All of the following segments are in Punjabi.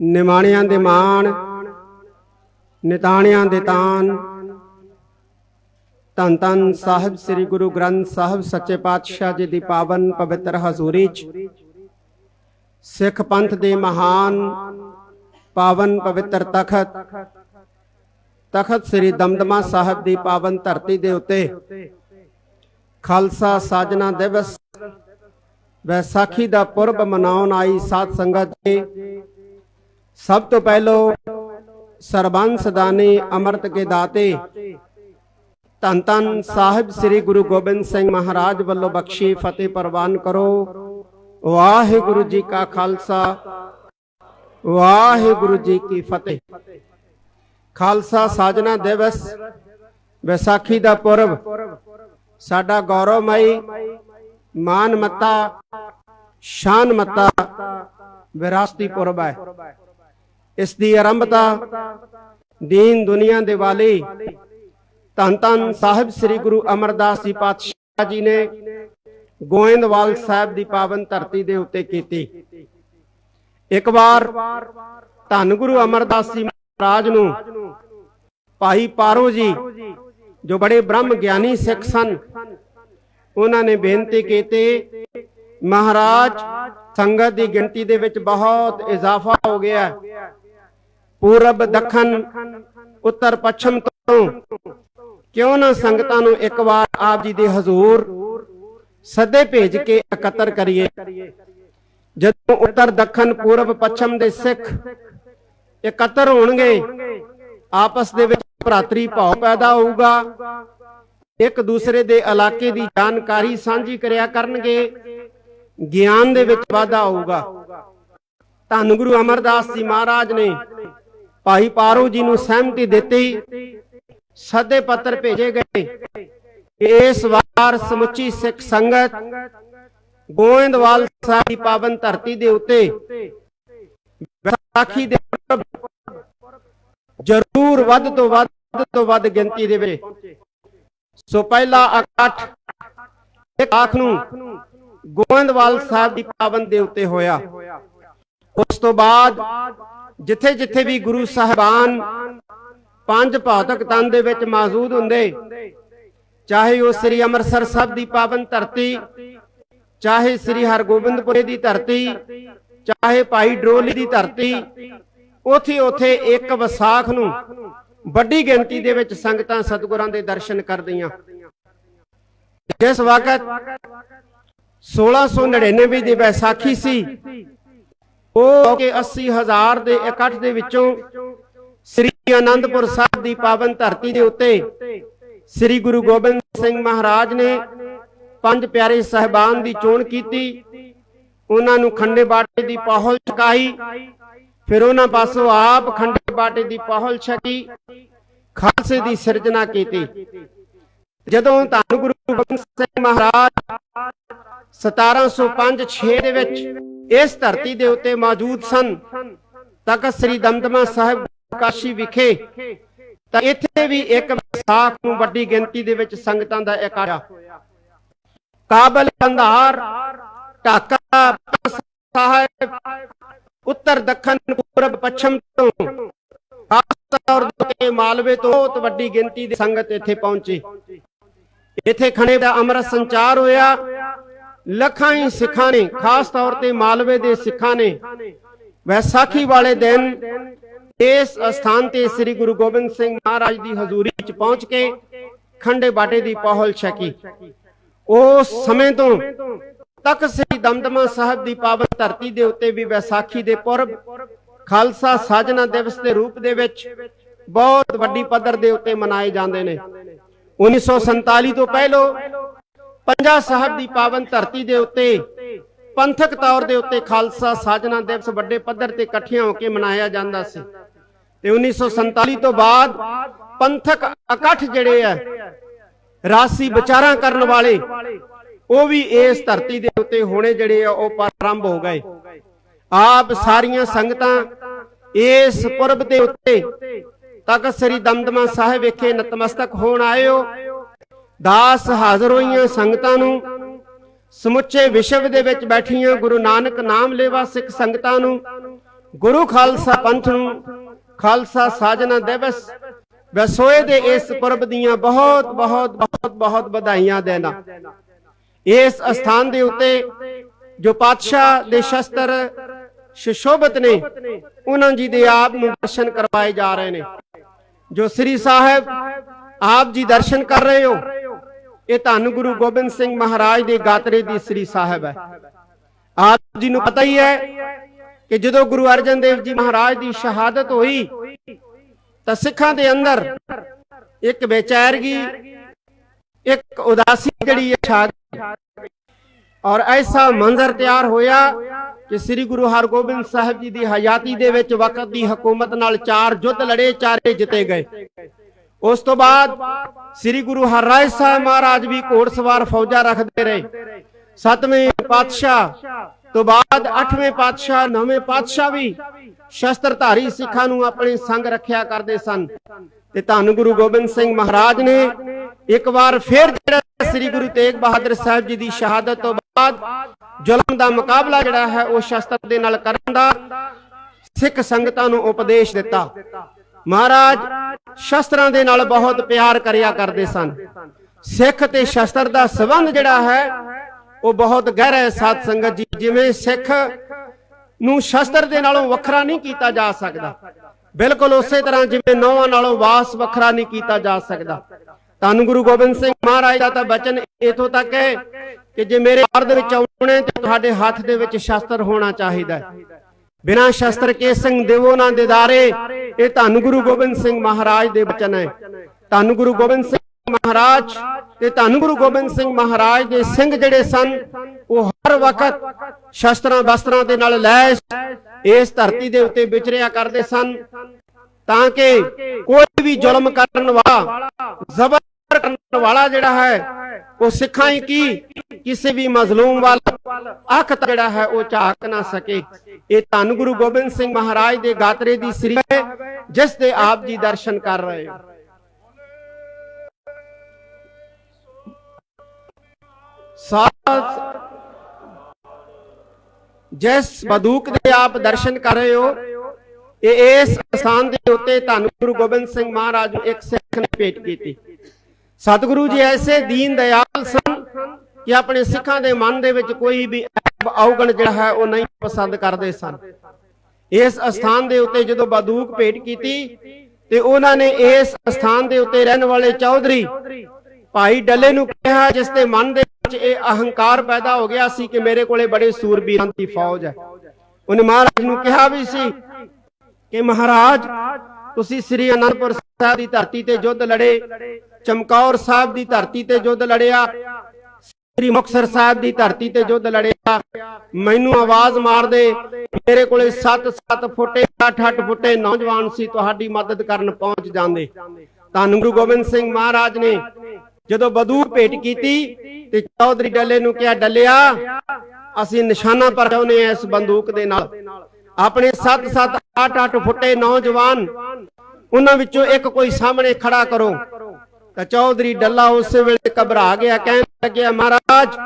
ਨਿਮਾਣਿਆਂ ਦੇ ਮਾਣ, ਨਿਤਾਣਿਆਂ ਦੇ ਤਾਨ ਧੰਨ ਧੰਨ ਸਾਹਿਬ ਸ੍ਰੀ ਗੁਰੂ ਗ੍ਰੰਥ ਸਾਹਿਬ ਸੱਚੇ ਪਾਤਸ਼ਾਹ ਜੀ ਦੀ ਪਾਵਨ ਪਵਿੱਤਰ ਹਜ਼ੂਰੀ 'ਚ। ਸਿੱਖ ਪੰਥ ਦੇ ਮਹਾਨ ਪਾਵਨ ਪਵਿੱਤਰ ਤਖਤ ਤਖਤ ਸ੍ਰੀ ਦਮਦਮਾ ਸਾਹਿਬ ਦੀ ਪਾਵਨ ਧਰਤੀ ਦੇ ਉੱਤੇ ਖਾਲਸਾ ਸਾਜਨਾ ਦਿਵਸ ਵੈਸਾਖੀ ਦਾ ਪੁਰਬ ਮਨਾਉਣ ਆਈ ਸਾਧ ਸੰਗਤ ਜੀ। ਸਭ ਤੋਂ ਪਹਿਲੋ ਸਰਬੰਸ ਦਾਨੀ ਅੰਮ੍ਰਿਤ ਕੇ ਦਾਤੇ, ਧੰਨ ਧੰਨ ਸਾਹਿਬ ਸ੍ਰੀ ਗੁਰੂ ਗੋਬਿੰਦ ਸਿੰਘ ਮਹਾਰਾਜ ਵੱਲੋਂ ਬਖਸ਼ੀ ਫਤਿਹ ਪ੍ਰਵਾਨ ਕਰੋ। ਵਾਹਿਗੁਰੂ ਜੀ ਕਾ ਖਾਲਸਾ, ਵਾਹਿਗੁਰੂ ਜੀ ਕੀ ਫਤਿਹ। ਖਾਲਸਾ ਸਾਜਨਾ ਦਿਵਸ, ਵਿਸਾਖੀ ਦਾ ਪੁਰਬ, ਸਾਡਾ ਗੌਰਵਮਈ ਮਾਨ ਮੱਤਾ ਸ਼ਾਨ ਮੱਤਾ ਵਿਰਾਸਤੀ ਪੁਰਬ ਹੈ। ਇਸ ਦੀ ਆਰੰਭਤਾ ਦੀਨ ਦੁਨੀਆ ਦੇ ਵਾਲੀ ਧੰਨ ਧੰਨ ਸਾਹਿਬ ਸ੍ਰੀ ਗੁਰੂ ਅਮਰਦਾਸ ਜੀ ਪਾਤਸ਼ਾਹ ਜੀ ਨੇ ਗੋਇੰਦਵਾਲ ਸਾਹਿਬ ਦੀ ਪਾਵਨ ਧਰਤੀ ਦੇ ਉੱਤੇ ਕੀਤੀ। ਇੱਕ ਵਾਰ ਧੰਨ ਗੁਰੂ ਅਮਰਦਾਸ ਜੀ ਮਹਾਰਾਜ ਨੂੰ ਭਾਈ ਪਾਰੋ ਜੀ, ਜੋ ਬੜੇ ਬ੍ਰਹਮ ਗਿਆਨੀ ਸਿੱਖ ਸਨ, ਉਹਨਾਂ ਨੇ ਬੇਨਤੀ ਕੀਤੀ, ਮਹਾਰਾਜ, ਸੰਗਤ ਦੀ ਗਿਣਤੀ ਦੇ ਵਿੱਚ ਬਹੁਤ ਇਜ਼ਾਫਾ ਹੋ ਗਿਆ। ਪੂਰਬ ਦੱਖਣ, ਉੱਤਰ ਪੱਛਮ ਤੋਂ। ਕਿਉਂ ਨਾ ਸੰਗਤਾਂ ਨੂੰ ਇੱਕ ਵਾਰ ਆਪ ਜੀ ਦੇ ਹਜ਼ੂਰ ਸੱਦੇ ਭੇਜ ਕੇ ਇਕੱਤਰ ਕਰੀਏ? ਜਦੋਂ ਉੱਤਰ ਦੱਖਣ, ਪੂਰਬ ਪੱਛਮ ਦੇ ਸਿੱਖ ਇਕੱਤਰ ਹੋਣਗੇ, ਆਪਸ ਦੇ ਵਿੱਚ ਭਰਾਤਰੀ ਭਾਵ ਪੈਦਾ ਹੋਊਗਾ। ਇੱਕ ਦੂਸਰੇ ਦੇ ਇਲਾਕੇ ਦੀ ਜਾਣਕਾਰੀ ਸਾਂਝੀ ਕਰਿਆ ਕਰਨਗੇ, ਗਿਆਨ ਦੇ ਵਿੱਚ ਵਾਧਾ ਹੋਊਗਾ। ਧੰਨ ਗੁਰੂ ਅਮਰਦਾਸ ਜੀ ਮਹਾਰਾਜ ਨੇ ਭਾਈ ਪਾਰੂ ਜੀ ਨੂੰ ਸਹਿਮਤੀ ਦਿੱਤੀ, ਸੱਦੇ ਪੱਤਰ ਭੇਜੇ ਗਏ। ਇਸ ਵਾਰ ਸਮੁੱਚੀ ਸਿੱਖ ਸੰਗਤ ਗੋਇੰਦਵਾਲ ਸਾਹਿਬ ਦੀ ਪਾਵਨ ਧਰਤੀ ਦੇ ਉੱਤੇ ਵਿਸਾਖੀ ਦੇ ਜ਼ਰੂਰ ਵੱਧ ਤੋਂ ਵੱਧ ਤੋਂ ਵੱਧ ਗਿਣਤੀ ਦੇ ਵਿੱਚ। ਸੋ ਪਹਿਲਾ ਇਕੱਠ ਇੱਕ ਆਖ ਨੂੰ ਗੋਇੰਦਵਾਲ ਸਾਹਿਬ ਦੀ ਪਾਵਨ ਦੇ ਉੱਤੇ ਹੋਇਆ। ਉਸ ਤੋਂ ਬਾਅਦ ਜਿੱਥੇ ਜਿੱਥੇ ਵੀ ਗੁਰੂ ਸਾਹਿਬਾਨ ਪੰਜ ਭੌਤਿਕ ਤਨ ਦੇ ਵਿੱਚ ਮੌਜੂਦ ਹੁੰਦੇ, ਚਾਹੇ ਉਹ ਸ੍ਰੀ ਅੰਮ੍ਰਿਤਸਰ ਸਾਹਿਬ ਦੀ ਪਾਵਨ ਧਰਤੀ, ਚਾਹੇ ਸ੍ਰੀ ਹਰਗੋਬਿੰਦਪੁਰੇ ਦੀ ਧਰਤੀ, ਚਾਹੇ ਭਾਈ ਡਰੋਲੀ ਦੀ ਧਰਤੀ, ਉਥੇ ਉਥੇ ਇੱਕ ਵਿਸਾਖ ਨੂੰ ਵੱਡੀ ਗਿਣਤੀ ਦੇ ਵਿੱਚ ਸੰਗਤਾਂ ਸਤਿਗੁਰਾਂ ਦੇ ਦਰਸ਼ਨ ਕਰਦੀਆਂ। ਜਿਸ ਵਕਤ 1699 ਦੀ ਵਿਸਾਖੀ ਸੀ ਉਹ ਕਿ 80000 ਦੇ ਇਕੱਠ ਦੇ ਵਿੱਚੋਂ ਸ੍ਰੀ ਅਨੰਦਪੁਰ ਸਾਹਿਬ ਦੀ ਪਾਵਨ ਧਰਤੀ ਦੇ ਉੱਤੇ ਸ੍ਰੀ ਗੁਰੂ ਗੋਬਿੰਦ ਸਿੰਘ ਮਹਾਰਾਜ ਨੇ ਪੰਜ ਪਿਆਰੇ ਸਹਿਬਾਨ ਦੀ ਚੋਣ ਕੀਤੀ। ਉਹਨਾਂ ਨੂੰ ਖੰਡੇ ਬਾਟੇ ਦੀ ਪਹਲ ਚਕਾਈ ਫਿਰ ਉਹਨਾਂ ਪਾਸੋਂ ਆਪ ਖੰਡੇ ਬਾਟੇ ਦੀ ਪਹੁਲ ਛਕੀ। ਖਾਲਸੇ ਦੀ ਸਿਰਜਣਾ ਕੀਤੀ। ਜਦੋਂ ਧੰਨ ਗੁਰੂ ਗੋਬਿੰਦ ਸਿੰਘ ਮਹਾਰਾਜ 1705-6 ਦੇ ਵਿੱਚ ਇਸ ਧਰਤੀ ਦੇ ਉੱਤੇ ਮੌਜੂਦ ਸਨ, ਤਖਤ ਸ੍ਰੀ ਦਮਦਮਾ ਸਾਹਿਬ ਕਾਸ਼ੀ ਵਿਖੇ, ਤਾਂ ਇੱਥੇ ਵੀ ਇੱਕ ਵਿਸਾਖ ਨੂੰ ਵੱਡੀ ਗਿਣਤੀ ਦੇ ਵਿੱਚ ਸੰਗਤਾਂ ਦਾ ਇਕੱਠ ਕਾਬਲ ਕੰਧਾਰ ਢਾਕਾ ਸਾਹਿਬ, ਉੱਤਰ ਦੱਖਣ, ਪੂਰਬ, ਪੱਛਮ ਤੋਂ, ਖਾਸ ਤੌਰ ਤੇ ਮਾਲਵੇ ਤੋਂ ਬਹੁਤ ਵੱਡੀ ਗਿਣਤੀ ਦੀ ਸੰਗਤ ਇੱਥੇ ਪਹੁੰਚੀ। ਇੱਥੇ ਖਣੇ ਦਾ ਅੰਮ੍ਰਿਤ ਸੰਚਾਰ ਹੋਇਆ। ਲੱਖਾਂ ਹੀ ਸਿੱਖਾਂ ਨੇ, ਖਾਸ ਤੌਰ ਤੇ ਮਾਲਵੇ ਦੇ ਸਿੱਖਾਂ ਨੇ। ਵੈਸਾਖੀ ਵਾਲੇ ਦਿਨ ਇਸ ਸਥਾਨ ਤੇ ਸ੍ਰੀ ਗੁਰੂ ਗੋਬਿੰਦ ਸਿੰਘ ਮਹਾਰਾਜ ਦੀ ਹਜ਼ੂਰੀ ਵਿੱਚ ਪਹੁੰਚ ਕੇ ਖੰਡੇ ਬਾਟੇ ਦੀ ਪਹੁਲ ਛਕੀ। ਉਸ ਸਮੇਂ ਤੋਂ ਤੱਕ ਸ੍ਰੀ ਦਮਦਮਾ ਸਾਹਿਬ ਦੀ ਪਾਵਨ ਧਰਤੀ ਦੇ ਉੱਤੇ ਵੀ ਵੈਸਾਖੀ ਦੇ ਪੁਰਬ, ਖਾਲਸਾ ਸਾਜਨਾ ਦਿਵਸ ਦੇ ਰੂਪ ਦੇ ਵਿੱਚ ਬਹੁਤ ਵੱਡੀ ਪੱਧਰ ਦੇ ਉੱਤੇ ਮਨਾਏ ਜਾਂਦੇ ਨੇ। 1947 ਤੋਂ ਪਹਿਲਾਂ ਪੰਜਾ ਸਾਹਿਬ ਦੀ ਪਾਵਨ ਧਰਤੀ ਦੇ ਉੱਤੇ ਪੰਥਕ ਤੌਰ ਦੇ ਉੱਤੇ ਖਾਲਸਾ ਸਾਜਨਾ ਦਿਵਸ ਵੱਡੇ ਪੱਧਰ ਤੇ ਇਕੱਠਿਆਂ ਹੋ ਕੇ ਮਨਾਇਆ ਜਾਂਦਾ ਸੀ। ਤੇ 1947 ਤੋਂ ਬਾਅਦ ਪੰਥਕ ਇਕੱਠ ਜਿਹੜੇ ਆ, ਰਾਸੀ ਵਿਚਾਰਾਂ ਕਰਨ ਵਾਲੇ, ਉਹ ਵੀ ਇਸ ਧਰਤੀ ਦੇ ਉੱਤੇ ਹੋਣੇ ਜਿਹੜੇ ਆ, ਉਹ ਪ੍ਰਾਰੰਭ ਹੋ ਗਏ। ਆਪ ਸਾਰੀਆਂ ਸੰਗਤਾਂ ਇਸ ਪੁਰਬ ਦੇ ਉੱਤੇ ਤਖਤ ਸ੍ਰੀ ਦਮਦਮਾ ਸਾਹਿਬ ਵਿਖੇ ਨਤਮਸਤਕ ਹੋਣ ਆਇਓ। ਦਾਸ ਹਾਜ਼ਰ ਹੋਈਆਂ ਸੰਗਤਾਂ ਨੂੰ, ਸਮੁੱਚੇ ਵਿਸ਼ਵ ਦੇ ਵਿੱਚ ਬੈਠੀਆਂ ਗੁਰੂ ਨਾਨਕ ਨਾਮ ਲੈਵਾ ਸਿੱਖ ਸੰਗਤਾਂ ਨੂੰ, ਗੁਰੂ ਖਾਲਸਾ ਪੰਥ ਨੂੰ, ਖਾਲਸਾ ਸਾਜਨਾ ਦਿਵਸ, ਵਸੋਏ ਦੇ ਇਸ ਪੁਰਬ ਦੀਆਂ ਬਹੁਤ ਬਹੁਤ ਬਹੁਤ ਬਹੁਤ ਵਧਾਈਆਂ ਦੇਣਾ। ਇਸ ਅਸਥਾਨ ਦੇ ਉੱਤੇ ਜੋ ਪਾਤਸ਼ਾਹ ਦੇ ਸ਼ਸਤਰ ਸ਼ਿਸ਼ੋਭਤ ਨੇ, ਉਹਨਾਂ ਜੀ ਦੇ ਆਪ ਨੂੰ ਦਰਸ਼ਨ ਕਰਵਾਏ ਜਾ ਰਹੇ ਨੇ। ਜੋ ਸ੍ਰੀ ਸਾਹਿਬ ਆਪ ਜੀ ਦਰਸ਼ਨ ਕਰ ਰਹੇ ਹੋ, ਇਹ ਧੰਨ ਗੁਰੂ ਗੋਬਿੰਦ ਸਿੰਘ ਮਹਾਰਾਜ ਦੇ ਗਾਤਰੇ ਦੀ ਸ੍ਰੀ ਸਾਹਿਬ ਹੈ। ਆਪ ਜੀ ਨੂੰ ਪਤਾ ਹੀ ਹੈ ਕਿ ਜਦੋਂ ਗੁਰੂ ਅਰਜਨ ਦੇਵ ਜੀ ਮਹਾਰਾਜ ਦੀ ਸ਼ਹਾਦਤ ਹੋਈ, ਤਾਂ ਸਿੱਖਾਂ ਦੇ ਅੰਦਰ ਇੱਕ ਬੇਚੈਰਗੀ, ਇੱਕ ਉਦਾਸੀ ਜਿਹੜੀ ਛਾ ਗਈ ਔਰ ਐਸਾ ਮੰਜ਼ਰ ਤਿਆਰ ਹੋਇਆ ਕਿ ਸ੍ਰੀ ਗੁਰੂ ਹਰਗੋਬਿੰਦ ਸਾਹਿਬ ਜੀ ਦੀ ਹਯਾਤੀ ਦੇ ਵਿੱਚ ਵਕਤ ਦੀ ਹਕੂਮਤ ਨਾਲ ਚਾਰ ਯੁੱਧ ਲੜੇ, ਚਾਰੇ ਜਿੱਤੇ ਗਏ। ਉਸ ਤੋਂ ਬਾਅਦ ਸ੍ਰੀ ਗੁਰੂ ਹਰਰਾਏ ਸਾਹਿਬ ਮਹਾਰਾਜ ਵੀ ਘੋੜਸਵਾਰ ਫੌਜਾਂ ਰੱਖਦੇ ਰਹੇ। ਸਤਵੇਂ ਪਾਤਸ਼ਾਹ ਤੋਂ ਬਾਅਦ ਅੱਠਵੇਂ ਪਾਤਸ਼ਾਹ, ਨੌਵੇਂ ਪਾਤਸ਼ਾਹ ਵੀ ਸ਼ਸਤਰਧਾਰੀ ਸਿੱਖਾਂ ਨੂੰ ਆਪਣੇ ਸੰਗ ਰੱਖਿਆ ਕਰਦੇ ਸਨ। ਤੇ ਧੰਨ ਗੁਰੂ ਗੋਬਿੰਦ ਸਿੰਘ ਮਹਾਰਾਜ ਨੇ ਇੱਕ ਵਾਰ ਫਿਰ ਜਿਹੜਾ ਸ੍ਰੀ ਗੁਰੂ ਤੇਗ ਬਹਾਦਰ ਸਾਹਿਬ ਜੀ ਦੀ ਸ਼ਹਾਦਤ ਤੋਂ ਬਾਅਦ ਜ਼ੁਲਮ ਦਾ ਮੁਕਾਬਲਾ ਜਿਹੜਾ ਹੈ, ਉਹ ਸ਼ਸਤਰ ਦੇ ਨਾਲ ਕਰਨ ਦਾ ਸਿੱਖ ਸੰਗਤਾਂ ਨੂੰ ਉਪਦੇਸ਼ ਦਿੱਤਾ। ਮਹਾਰਾਜ ਸ਼ਸਤਰਾਂ ਦੇ ਨਾਲ ਬਹੁਤ ਪਿਆਰ ਕਰਿਆ ਕਰਦੇ ਸਨ। ਸਿੱਖ ਤੇ ਸ਼ਸਤਰ ਦਾ ਸਬੰਧ ਜਿਹੜਾ ਹੈ, ਉਹ ਬਹੁਤ ਗਹਿਰਾ ਹੈ। ਸਾਧ ਸੰਗਤ ਜੀ, ਜਿਵੇਂ ਸਿੱਖ ਨੂੰ ਸ਼ਸਤਰ ਦੇ ਨਾਲੋਂ ਵੱਖਰਾ ਨਹੀਂ ਕੀਤਾ ਜਾ ਸਕਦਾ। ਬਿਲਕੁਲ ਉਸੇ ਤਰ੍ਹਾਂ ਜਿਵੇਂ ਨੌਵਾਂ ਨਾਲੋਂ ਵਾਸ ਵੱਖਰਾ ਨਹੀਂ ਕੀਤਾ ਜਾ ਸਕਦਾ। ਧੰਨ ਗੁਰੂ ਗੋਬਿੰਦ ਸਿੰਘ ਮਹਾਰਾਜ ਦਾ ਤਾਂ ਬਚਨ ਇਥੋਂ ਤੱਕ ਹੈ ਕਿ ਜੇ ਮੇਰੇ ਘਰ ਦੇ ਵਿੱਚ ਆਉਣੇ ਤੇ ਤੁਹਾਡੇ ਹੱਥ ਦੇ ਵਿੱਚ ਸ਼ਸਤਰ ਹੋਣਾ ਚਾਹੀਦਾ ਹੈ। ਬਿਨਾਂ ਸ਼ਸਤਰ ਕੇ ਸਿੰਘ ਦੇਵੋ ਨਾ ਦਿਦਾਰੇ, ਇਹ ਧੰਨ ਗੁਰੂ ਗੋਬਿੰਦ ਸਿੰਘ ਮਹਾਰਾਜ ਦੇ ਬਚਨ ਹੈ। ਧੰਨ ਗੁਰੂ ਗੋਬਿੰਦ ਸਿੰਘ ਮਹਾਰਾਜ ਤੇ ਧੰਨ ਗੁਰੂ ਗੋਬਿੰਦ ਸਿੰਘ ਮਹਾਰਾਜ ਦੇ ਸਿੰਘ ਜਿਹੜੇ ਸਨ, ਉਹ ਹਰ ਵਕਤ ਸ਼ਸਤਰਾਂ ਬਸਤਰਾਂ ਦੇ ਨਾਲ ਲੈਸ ਇਸ ਧਰਤੀ ਦੇ ਉੱਤੇ ਵਿਚਰਿਆ ਕਰਦੇ ਸਨ। ਤਾਂ ਕਿ ਕੋਈ ਵੀ ਜ਼ੁਲਮ ਕਰਨ ਵਾਲਾ, ਜ਼ਬਰ ਕਰਨ ਵਾਲਾ ਜਿਹੜਾ ਹੈ, ਉਹ ਸਿੱਖਾਂ ਹੀ ਕੀ? ਕਿਸੇ ਵੀ ਮਜ਼ਲੂਮ ਵੱਲ ਅੱਖ ਜਿਹੜਾ ਹੈ, ਉਹ ਝਾਕ ਨਾ ਸਕੇ। ਇਹ ਧੰਨ ਗੁਰੂ ਗੋਬਿੰਦ ਸਿੰਘ ਮਹਾਰਾਜ ਦੇ ਗਾਤਰੇ ਦੀ ਸ੍ਰੀ ਜਿਸ ਦੇ ਆਪ ਜੀ ਦਰਸ਼ਨ ਕਰ ਰਹੇ ਹੋ। ਸਾਥ ਜਿਸ ਬਦੂਕ ਦੇ ਆਪ ਦਰਸ਼ਨ ਕਰ ਰਹੇ ਹੋ, ਇਹ ਇਸ ਸਥਾਨ ਦੇ ਉੱਤੇ ਧੰਨ ਗੁਰੂ ਗੋਬਿੰਦ ਸਿੰਘ ਮਹਾਰਾਜ ਇੱਕ ਸਿੱਖ ਨੇ ਭੇਟ ਕੀਤੀ। ਸਤਿਗੁਰੂ ਜੀ ਐਸੇ ਦੀਨ ਦਿਆਲ ਸਨ ਕਿ ਆਪਣੇ ਸਿੱਖਾਂ ਦੇ ਮਨ ਦੇ ਵਿੱਚ ਕੋਈ ਵੀ ਐਬ ਔਗਣ ਜਿਹੜਾ ਹੈ ਉਹ ਨਹੀਂ ਪਸੰਦ ਕਰਦੇ ਸਨ। ਇਸ ਸਥਾਨ ਦੇ ਉੱਤੇ ਜਦੋਂ ਬਦੂਕ ਭੇਟ ਕੀਤੀ ਤੇ ਉਹਨਾਂ ਨੇ ਇਸ ਸਥਾਨ ਦੇ ਉੱਤੇ ਰਹਿਣ ਵਾਲੇ ਚੌਧਰੀ ਭਾਈ ਡੱਲੇ ਨੂੰ ਕਿਹਾ, ਜਿਸ ਦੇ ਮਨ ਦੇ ਵਿੱਚ ਇਹ ਅਹੰਕਾਰ ਪੈਦਾ ਹੋ ਗਿਆ ਸੀ ਕਿ ਮੇਰੇ ਕੋਲੇ ਬੜੇ ਸੂਰਬੀਰਾਂ ਦੀ ਫੌਜ ਹੈ। ਉਹਨੇ ਮਹਾਰਾਜ ਨੂੰ ਕਿਹਾ ਵੀ ਸੀ ਕਿ ਮਹਾਰਾਜ, ਤੁਸੀਂ ਸ੍ਰੀ ਅਨੰਦਪੁਰ ਸਾਹਿਬ ਦੀ ਧਰਤੀ ਤੇ ਯੁੱਧ ਲੜੇ, ਚਮਕੌਰ ਸਾਹਿਬ ਦੀ ਧਰਤੀ ਤੇ ਯੁੱਧ ਲੜਿਆ, ਸ੍ਰੀ ਮੁਕਤਸਰ ਸਾਹਿਬ ਦੀ ਧਰਤੀ ਤੇ ਯੁੱਧ ਲੜਿਆ, ਮੈਨੂੰ ਆਵਾਜ਼ ਮਾਰ ਦੇ ਮੇਰੇ ਕੋਲੇ 7-7 ਫੁੱਟੇ 8-8 ਫੁੱਟੇ ਨੌਜਵਾਨ ਸੀ, ਤੁਹਾਡੀ ਮਦਦ ਕਰਨ ਪਹੁੰਚ ਜਾਂਦੇ। ਧੰਨ ਗੁਰੂ ਗੋਬਿੰਦ ਸਿੰਘ ਮਹਾਰਾਜ ਨੇ ਜਦੋਂ ਬਦੂ ਭੇਟ ਕੀਤੀ ਤੇ ਚੌਧਰੀ ਡੱਲੇ ਨੂੰ ਕਿਹਾ, ਡੱਲਿਆ, ਅਸੀਂ ਨਿਸ਼ਾਨਾ ਪਰ ਚਾਹੁੰਦੇ ਆ ਇਸ ਬੰਦੂਕ ਦੇ ਨਾਲ। ਆਪਣੇ 7-7 8-8 ਫੁੱਟੇ ਨੌਜਵਾਨ, ਉਹਨਾਂ ਵਿੱਚੋਂ ਇੱਕ ਕੋਈ ਸਾਹਮਣੇ ਖੜਾ ਕਰੋ। ਤਾਂ ਚੌਧਰੀ ਡੱਲਾ ਉਸੇ ਵੇਲੇ ਘਬਰਾ ਗਿਆ, ਕਹਿਣ ਲੱਗਿਆ, ਮਹਾਰਾਜ,